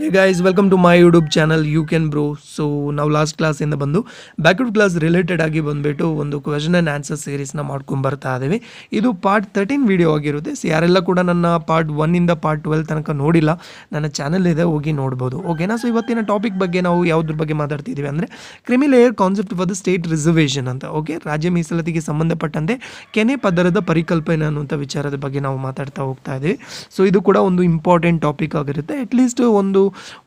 Hey guys welcome to my YouTube channel you can bro so ನಾವು last ಕ್ಲಾಸಿಂದ ಬಂದು backward class related ಆಗಿ ಬಂದುಬಿಟ್ಟು ಒಂದು ಕ್ವೆಶನ್ ಆ್ಯಂಡ್ ಆನ್ಸರ್ ಸೀರೀಸ್ನ ಮಾಡ್ಕೊಂಡು ಬರ್ತಾ ಇದ್ದೀವಿ ಇದು ಪಾರ್ಟ್ ತರ್ಟೀನ್ ವಿಡಿಯೋ ಆಗಿರುತ್ತೆ. ಸೊ ಯಾರೆಲ್ಲ ಕೂಡ ನನ್ನ ಪಾರ್ಟ್ ಒನ್ನಿಂದ ಪಾರ್ಟ್ ಟ್ವೆಲ್ ತನಕ ನೋಡಿಲ್ಲ, ನನ್ನ ಚಾನಲ್ ಇದೆ, ಹೋಗಿ ನೋಡ್ಬೋದು. ಓಕೆನಾ ಸೊ ಇವತ್ತಿನ ಟಾಪಿಕ್ ಬಗ್ಗೆ ನಾವು ಯಾವುದ್ರ ಬಗ್ಗೆ ಮಾತಾಡ್ತಿದ್ದೀವಿ ಅಂದರೆ creamy layer concept for the state reservation ಅಂತ. ಓಕೆ ರಾಜ್ಯ ಮೀಸಲಾತಿಗೆ ಸಂಬಂಧಪಟ್ಟಂತೆ ಕೆನೆ ಪದರದ ಪರಿಕಲ್ಪನೆ ಅನ್ನುವಂಥ ವಿಚಾರದ ಬಗ್ಗೆ ನಾವು ಮಾತಾಡ್ತಾ ಹೋಗ್ತಾ ಇದ್ದೀವಿ ಸೊ ಇದು ಕೂಡ ಒಂದು ಇಂಪಾರ್ಟೆಂಟ್ ಟಾಪಿಕ್ ಆಗಿರುತ್ತೆ. ಅಟ್ಲೀಸ್ಟ್ ಒಂದು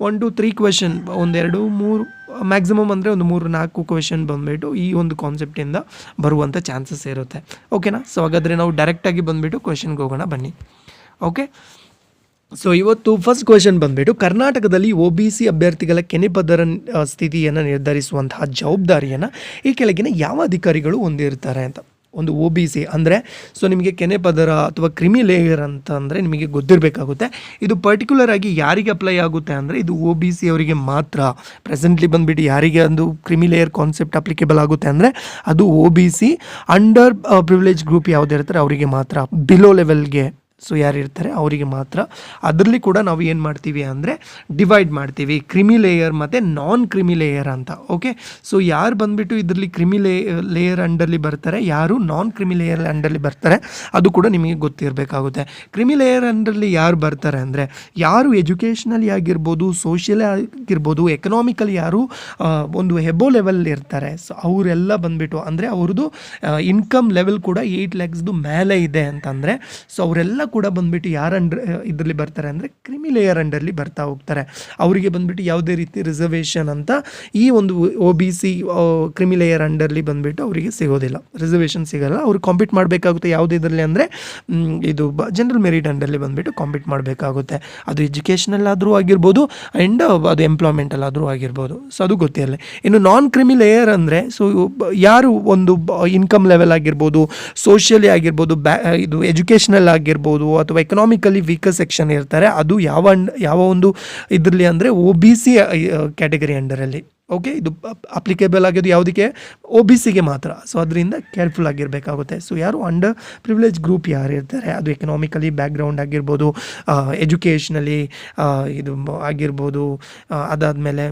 ಒನ್ ಟು ತ್ರೀ ಕ್ವೆಶನ್ ಒಂದೆರಡು, ಮೂರು ಮ್ಯಾಕ್ಸಿಮಮ್ ಅಂದರೆ ಒಂದು ಮೂರು, ನಾಲ್ಕು ಕ್ವೆಶನ್ ಬಂದುಬಿಟ್ಟು ಈ ಒಂದು ಕಾನ್ಸೆಪ್ಟಿಂದ ಬರುವಂಥ ಚಾನ್ಸಸ್ ಇರುತ್ತೆ. ಓಕೆನಾ ಸೊ ಹಾಗಾದರೆ ನಾವು ಡೈರೆಕ್ಟಾಗಿ ಬಂದುಬಿಟ್ಟು ಕ್ವೆಶನ್ಗೆ ಹೋಗೋಣ, ಬನ್ನಿ. ಓಕೆ ಸೊ ಇವತ್ತು ಫಸ್ಟ್ ಕ್ವೆಶನ್ ಬಂದ್ಬಿಟ್ಟು ಕರ್ನಾಟಕದಲ್ಲಿ ಒ ಬಿ ಸಿ ಅಭ್ಯರ್ಥಿಗಳ ಕೆನೆಪದರ ಸ್ಥಿತಿಯನ್ನು ನಿರ್ಧರಿಸುವಂತಹ ಜವಾಬ್ದಾರಿಯನ್ನು ಈ ಕೆಳಗಿನ ಯಾವ ಅಧಿಕಾರಿಗಳು ಹೊಂದಿರ್ತಾರೆ ಅಂತ. ಒಂದು ಒ ಬಿ ಸಿ ಅಂದರೆ ಸೊ ನಿಮಗೆ ಕೆನೆ ಪದರ ಅಥವಾ ಕ್ರಿಮಿ ಲೇಯರ್ ಅಂತ ಅಂದರೆ ನಿಮಗೆ ಗೊತ್ತಿರಬೇಕಾಗುತ್ತೆ. ಇದು ಪರ್ಟಿಕ್ಯುಲರ್ ಆಗಿ ಯಾರಿಗೆ ಅಪ್ಲೈ ಆಗುತ್ತೆ ಅಂದರೆ, ಇದು ಒ ಬಿ ಸಿ ಅವರಿಗೆ ಮಾತ್ರ. ಪ್ರೆಸೆಂಟ್ಲಿ ಬಂದುಬಿಟ್ಟು ಯಾರಿಗೆ ಒಂದು ಕ್ರಿಮಿ ಲೇಯರ್ ಕಾನ್ಸೆಪ್ಟ್ ಅಪ್ಲಿಕೇಬಲ್ ಆಗುತ್ತೆ ಅಂದರೆ, ಅದು O B C under privilege group ಯಾವುದಿರ್ತಾರೆ ಅವರಿಗೆ ಮಾತ್ರ. ಬಿಲೋ ಲೆವೆಲ್ಗೆ ಸೊ ಯಾರು ಇರ್ತಾರೆ? ಅವರಿಗೆ ಮಾತ್ರ. ಅದರಲ್ಲಿ ಕೂಡ ನಾವು ಏನು ಮಾಡ್ತೀವಿ ಅಂದರೆ ಡಿವೈಡ್ ಮಾಡ್ತೀವಿ. ಕ್ರಿಮಿ ಲೇಯರ್ ಮತ್ತು ನಾನ್ ಕ್ರಿಮಿ ಲೇಯರ್ ಅಂತ ಓಕೆ ಸೊ ಯಾರು ಬಂದುಬಿಟ್ಟು ಇದರಲ್ಲಿ ಕ್ರಿಮಿ ಲೇ ಲೇಯರ್ ಅಂಡರ್ಲಿ ಬರ್ತಾರೆ? ಯಾರು ನಾನ್ ಕ್ರಿಮಿ ಲೇಯರ್ ಅಂಡರ್ಲಿ ಬರ್ತಾರೆ? ಅದು ಕೂಡ ನಿಮಗೆ ಗೊತ್ತಿರಬೇಕಾಗುತ್ತೆ. ಕ್ರಿಮಿ ಲೇಯರ್ ಅಂಡರ್ಲಿ ಯಾರು ಬರ್ತಾರೆ ಅಂದರೆ ಯಾರು ಎಜುಕೇಷ್ನಲಿ ಆಗಿರ್ಬೋದು ಸೋಷಿಯಲ್ ಆಗಿರ್ಬೋದು ಎಕನಾಮಿಕಲಿ ಯಾರು ಒಂದು ಹೆಬೋ ಲೆವೆಲ್ ಇರ್ತಾರೆ. ಸೊ ಅವರೆಲ್ಲ ಬಂದುಬಿಟ್ಟು ಅಂದರೆ ಅವ್ರದ್ದು ಇನ್ಕಮ್ ಲೆವೆಲ್ ಕೂಡ ಏಯ್ಟ್ ಲ್ಯಾಕ್ಸ್ದು ಮೇಲೆ ಇದೆ ಅಂತಂದರೆ ಸೊ ಅವರೆಲ್ಲ ಕೂಡ ಬಂದ್ಬಿಟ್ಟು ಯಾರು ಅಂಡ್ರ್ ಇದರಲ್ಲಿ ಬರ್ತಾರೆ ಅಂದರೆ ಕ್ರಿಮಿ ಲೇಯರ್ ಅಂಡರ್ಲಿ ಬರ್ತಾ ಹೋಗ್ತಾರೆ. ಅವರಿಗೆ ಬಂದುಬಿಟ್ಟು ಯಾವುದೇ ರೀತಿ ರಿಸರ್ವೇಷನ್ ಅಂತ ಈ ಒಂದು O B C creamy layer ಅಂಡರ್ಲಿ ಬಂದುಬಿಟ್ಟು ಅವರಿಗೆ ಸಿಗೋದಿಲ್ಲ. ರಿಸರ್ವೇಷನ್ ಸಿಗಲ್ಲ. ಅವ್ರಿಗೆ ಕಾಂಪೀಟ್ ಮಾಡಬೇಕಾಗುತ್ತೆ ಯಾವುದೇ ಇದರಲ್ಲಿ ಅಂದರೆ ಇದು ಬ, ಜನರಲ್ ಮೆರಿಟ್ ಅಂಡರ್ಲಿ ಬಂದುಬಿಟ್ಟು ಕಾಂಪೀಟ್ ಮಾಡಬೇಕಾಗುತ್ತೆ. ಅದು ಎಜುಕೇಷನಲ್ಲಾದರೂ ಆಗಿರ್ಬೋದು ಆ್ಯಂಡ್ ಅದು ಎಂಪ್ಲಾಯ್ಮೆಂಟಲ್ಲಾದರೂ ಆಗಿರ್ಬೋದು. ಸೊ ಅದು ಗೊತ್ತಿರಲಿ ಇನ್ನು ನಾನ್ ಕ್ರಿಮಿ ಲೇಯರ್ ಅಂದರೆ, ಸೊ ಯಾರು ಒಂದು ಇನ್ಕಮ್ ಲೆವೆಲ್ ಆಗಿರ್ಬೋದು, ಸೋಷಿಯಲಿ ಆಗಿರ್ಬೋದು, ಬ್ಯಾ, ಇದು ಎಜುಕೇಷನಲ್ ಆಗಿರ್ಬೋದು ಅಥವಾ ಎಕನಾಮಿಕಲಿ ವೀಕರ್ ಸೆಕ್ಷನ್ ಇರ್ತಾರೆ, ಅದು ಯಾವ ಯಾವ ಒಂದು ಇದರಲ್ಲಿ ಅಂದರೆ ಒ ಬಿ ಸಿ ಕ್ಯಾಟಗರಿ ಅಂಡರಲ್ಲಿ. ಓಕೆ ಇದು ಅಪ್ಲಿಕೇಬಲ್ ಆಗೋದು ಯಾವುದಕ್ಕೆ? ಒ ಬಿ ಸಿಗೆ ಮಾತ್ರ. ಸೊ ಅದರಿಂದ ಕೇರ್ಫುಲ್ ಆಗಿರಬೇಕಾಗುತ್ತೆ. ಸೊ ಯಾರು ಅಂಡರ್ ಪ್ರಿವಿಲೇಜ್ ಗ್ರೂಪ್ ಯಾರು ಇರ್ತಾರೆ? ಅದು ಎಕನಾಮಿಕಲಿ ಬ್ಯಾಕ್ಗ್ರೌಂಡ್ ಆಗಿರ್ಬೋದು ಎಜುಕೇಷ್ನಲಿ ಇದು ಆಗಿರ್ಬೋದು ಅದಾದಮೇಲೆ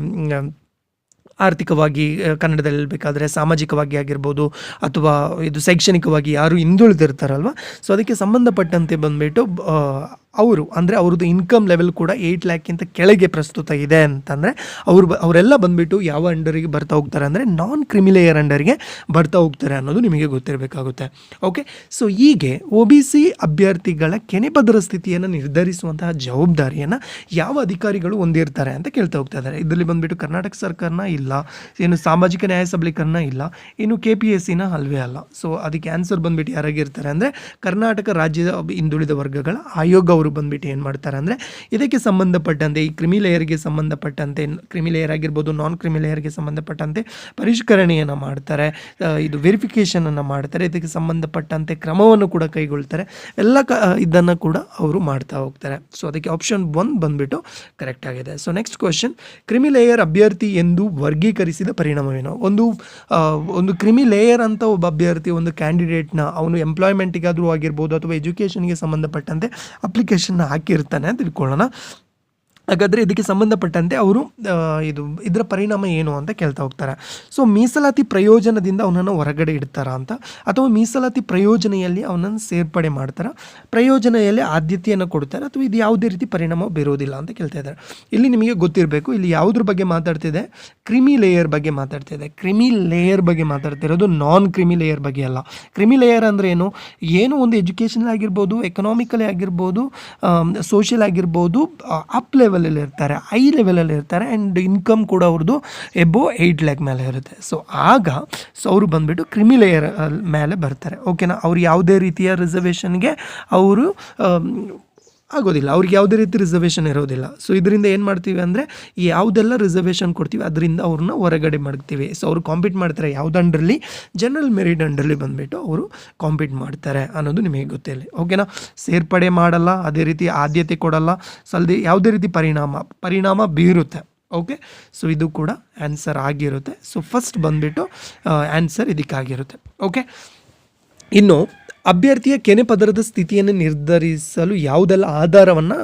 ಆರ್ಥಿಕವಾಗಿ ಕನ್ನಡದಲ್ಲಿ ಹೇಳ್ಬೇಕಾದ್ರೆ ಸಾಮಾಜಿಕವಾಗಿ ಆಗಿರ್ಬೋದು ಅಥವಾ ಇದು ಶೈಕ್ಷಣಿಕವಾಗಿ ಯಾರು ಹಿಂದುಳಿದಿರ್ತಾರಲ್ವ? ಸೊ ಅದಕ್ಕೆ ಸಂಬಂಧಪಟ್ಟಂತೆ ಬಂದುಬಿಟ್ಟು ಅವರು, ಅಂದರೆ ಅವ್ರದ್ದು ಇನ್ಕಮ್ ಲೆವೆಲ್ ಕೂಡ ಏಯ್ಟ್ ಲ್ಯಾಕ್ಗಿಂತ ಕೆಳಗೆ ಪ್ರಸ್ತುತ ಇದೆ ಅಂತಂದರೆ ಅವರು ಅವರೆಲ್ಲ ಬಂದುಬಿಟ್ಟು ಯಾವ ಅಂಡರಿಗೆ ಬರ್ತಾ ಹೋಗ್ತಾರೆ ಅಂದರೆ ನಾನ್ ಕ್ರಿಮಿಲೇಯರ್ ಅಂಡರಿಗೆ ಬರ್ತಾ ಹೋಗ್ತಾರೆ ಅನ್ನೋದು ನಿಮಗೆ ಗೊತ್ತಿರಬೇಕಾಗುತ್ತೆ. ಓಕೆ ಸೊ ಹೀಗೆ ಒ ಬಿ ಸಿ ಅಭ್ಯರ್ಥಿಗಳ ಕೆನೆಪದರ ಸ್ಥಿತಿಯನ್ನು ನಿರ್ಧರಿಸುವಂತಹ ಜವಾಬ್ದಾರಿಯನ್ನು ಯಾವ ಅಧಿಕಾರಿಗಳು ಹೊಂದಿರ್ತಾರೆ ಅಂತ ಕೇಳ್ತಾ ಹೋಗ್ತಾ ಇದ್ದಾರೆ. ಇದರಲ್ಲಿ ಬಂದುಬಿಟ್ಟು ಕರ್ನಾಟಕ ಸರ್ಕಾರನ ಇಲ್ಲ, ಏನು ಸಾಮಾಜಿಕ ನ್ಯಾಯ ಸಬಲೀಕರಣ ಇಲ್ಲ, ಇನ್ನು ಕೆ ಪಿ ಎಸ್ ಸಿನ ಅಲ್ವೇ ಅಲ್ಲ. ಸೊ ಅದಕ್ಕೆ ಆನ್ಸರ್ ಬಂದುಬಿಟ್ಟು ಯಾರಾಗಿರ್ತಾರೆ ಅಂದರೆ ಕರ್ನಾಟಕ ರಾಜ್ಯದ ಹಿಂದುಳಿದ ವರ್ಗಗಳ ಆಯೋಗ ಅವರು ಬಂದುಬಿಟ್ಟು ಏನು ಮಾಡ್ತಾರೆ ಅಂದರೆ ಇದಕ್ಕೆ ಸಂಬಂಧಪಟ್ಟಂತೆ, ಈ ಕ್ರಿಮಿ ಲೇಯರ್ಗೆ ಸಂಬಂಧಪಟ್ಟಂತೆ, ಕ್ರಿಮಿ ಲೇಯರ್ ಆಗಿರ್ಬೋದು, ನಾನ್ ಕ್ರಿಮಿ ಲೇಯರ್ಗೆ ಸಂಬಂಧಪಟ್ಟಂತೆ ಪರಿಷ್ಕರಣೆಯನ್ನು ಮಾಡ್ತಾರೆ ಇದು ವೆರಿಫಿಕೇಷನನ್ನು ಮಾಡ್ತಾರೆ, ಇದಕ್ಕೆ ಸಂಬಂಧಪಟ್ಟಂತೆ ಕ್ರಮವನ್ನು ಕೂಡ ಕೈಗೊಳ್ತಾರೆ, ಎಲ್ಲ ಕ, ಇದನ್ನು ಕೂಡ ಅವರು ಮಾಡ್ತಾ ಹೋಗ್ತಾರೆ. ಸೊ ಅದಕ್ಕೆ ಆಪ್ಷನ್ ಒನ್ ಬಂದುಬಿಟ್ಟು ಕರೆಕ್ಟ್ ಆಗಿದೆ. So next question creamy layer ಅಭ್ಯರ್ಥಿ ಎಂದು ವರ್ಗೀಕರಿಸಿದ ಪರಿಣಾಮವೇನು? ಒಂದು ಒಂದು ಕ್ರಿಮಿ ಲೇಯರ್ ಅಂತ ಒಬ್ಬ ಅಭ್ಯರ್ಥಿ ಒಂದು ಕ್ಯಾಂಡಿಡೇಟ್ನ ಅವನು ಎಂಪ್ಲಾಯ್ಮೆಂಟಿಗಾದರೂ ಆಗಿರ್ಬೋದು ಅಥವಾ ಎಜುಕೇಷನ್ಗೆ ಸಂಬಂಧಪಟ್ಟಂತೆ ಅಪ್ಲಿಕೇಶನ್ನ ಹಾಕಿರ್ತಾನೆ ತಿಳ್ಕೊಳ್ಳೋಣ. ಹಾಗಾದರೆ ಇದಕ್ಕೆ ಸಂಬಂಧಪಟ್ಟಂತೆ ಅವರು ಇದು ಇದರ ಪರಿಣಾಮ ಏನು ಅಂತ ಕೇಳ್ತಾ ಹೋಗ್ತಾರೆ. ಸೊ ಮೀಸಲಾತಿ ಪ್ರಯೋಜನದಿಂದ ಅವನನ್ನು ಹೊರಗಡೆ ಇಡ್ತಾರಾ ಅಂತ, ಅಥವಾ ಮೀಸಲಾತಿ ಪ್ರಯೋಜನೆಯಲ್ಲಿ ಅವನನ್ನು ಸೇರ್ಪಡೆ ಮಾಡ್ತಾರೆ? ಪ್ರಯೋಜನೆಯಲ್ಲಿ ಆದ್ಯತೆಯನ್ನು ಕೊಡ್ತಾರೆ? ಅಥವಾ ಇದು ಯಾವುದೇ ರೀತಿ ಪರಿಣಾಮ ಬೀರೋದಿಲ್ಲ ಅಂತ ಕೇಳ್ತಾ ಇದ್ದಾರೆ. ಇಲ್ಲಿ ನಿಮಗೆ ಗೊತ್ತಿರಬೇಕು, ಇಲ್ಲಿ ಯಾವುದ್ರ ಬಗ್ಗೆ ಮಾತಾಡ್ತಿದೆ ಕ್ರಿಮಿ ಲೇಯರ್ ಬಗ್ಗೆ ಮಾತಾಡ್ತಿದೆ ಕ್ರಿಮಿ ಲೇಯರ್ ಬಗ್ಗೆ ಮಾತಾಡ್ತಿರೋದು ನಾನ್ ಕ್ರಿಮಿ ಲೇಯರ್ ಬಗ್ಗೆ ಅಲ್ಲ. ಕ್ರಿಮಿ ಲೇಯರ್ ಅಂದರೆ ಏನು? ಏನು ಒಂದು ಎಜುಕೇಷನಲ್ ಆಗಿರ್ಬೋದು ಎಕನಾಮಿಕಲಿ ಆಗಿರ್ಬೋದು ಸೋಷಿಯಲ್ ಆಗಿರ್ಬೋದು ಅಪ್ ಲೆವೆಲಲ್ಲಿ ಇರ್ತಾರೆ ಐ ಲೆವೆಲಲ್ಲಿ ಇರ್ತಾರೆ ಆ್ಯಂಡ್ ಇನ್ಕಮ್ ಕೂಡ ಅವ್ರದ್ದು ಎಬೋ ಏಯ್ಟ್ ಲ್ಯಾಕ್ ಮೇಲೆ ಇರುತ್ತೆ. ಸೊ ಆಗ ಸೊ ಅವರು ಬಂದುಬಿಟ್ಟು ಕ್ರಿಮಿ ಲೇಯರ್ ಮೇಲೆ ಬರ್ತಾರೆ. ಓಕೆನಾ ಅವ್ರು ಯಾವುದೇ ರೀತಿಯ ರಿಸರ್ವೇಷನ್ಗೆ ಅವರು ಆಗೋದಿಲ್ಲ. ಅವ್ರಿಗೆ ಯಾವುದೇ ರೀತಿ ರಿಸರ್ವೇಷನ್ ಇರೋದಿಲ್ಲ. ಸೊ ಇದರಿಂದ ಏನು ಮಾಡ್ತೀವಿ ಅಂದರೆ ಯಾವುದೆಲ್ಲ ರಿಸರ್ವೇಷನ್ ಕೊಡ್ತೀವಿ, ಅದರಿಂದ ಅವ್ರನ್ನ ಹೊರಗಡೆ ಮಾಡ್ತೀವಿ. ಸೊ ಅವರು ಕಾಂಪೀಟ್ ಮಾಡ್ತಾರೆ ಯಾವ್ದು ಅಂಡರ್ಲಿ ಜನರಲ್ ಮೆರಿಟ್ ಅಂಡರ್ಲಿ ಬಂದುಬಿಟ್ಟು ಅವರು ಕಾಂಪೀಟ್ ಮಾಡ್ತಾರೆ ಅನ್ನೋದು ನಿಮಗೆ ಗೊತ್ತಿಲ್ಲ ಓಕೆನಾ ಸೇರ್ಪಡೆ ಮಾಡಲ್ಲ, ಅದೇ ರೀತಿ ಆದ್ಯತೆ ಕೊಡಲ್ಲ, ಸಲ್ದಿ ಯಾವುದೇ ರೀತಿ ಪರಿಣಾಮ ಪರಿಣಾಮ ಬೀರುತ್ತೆ. ಓಕೆ ಸೊ ಇದು ಕೂಡ ಆನ್ಸರ್ ಆಗಿರುತ್ತೆ. ಸೊ ಫಸ್ಟ್ ಬಂದುಬಿಟ್ಟು ಆನ್ಸರ್ ಇದಕ್ಕಾಗಿರುತ್ತೆ. ಓಕೆ ಇನ್ನು ಅಭ್ಯರ್ಥಿಯ ಕೆನೆ ಪದರದ ಸ್ಥಿತಿಯನ್ನು ನಿರ್ಧರಿಸಲು ಯಾವುದೆಲ್ಲ ಆಧಾರವನ್ನು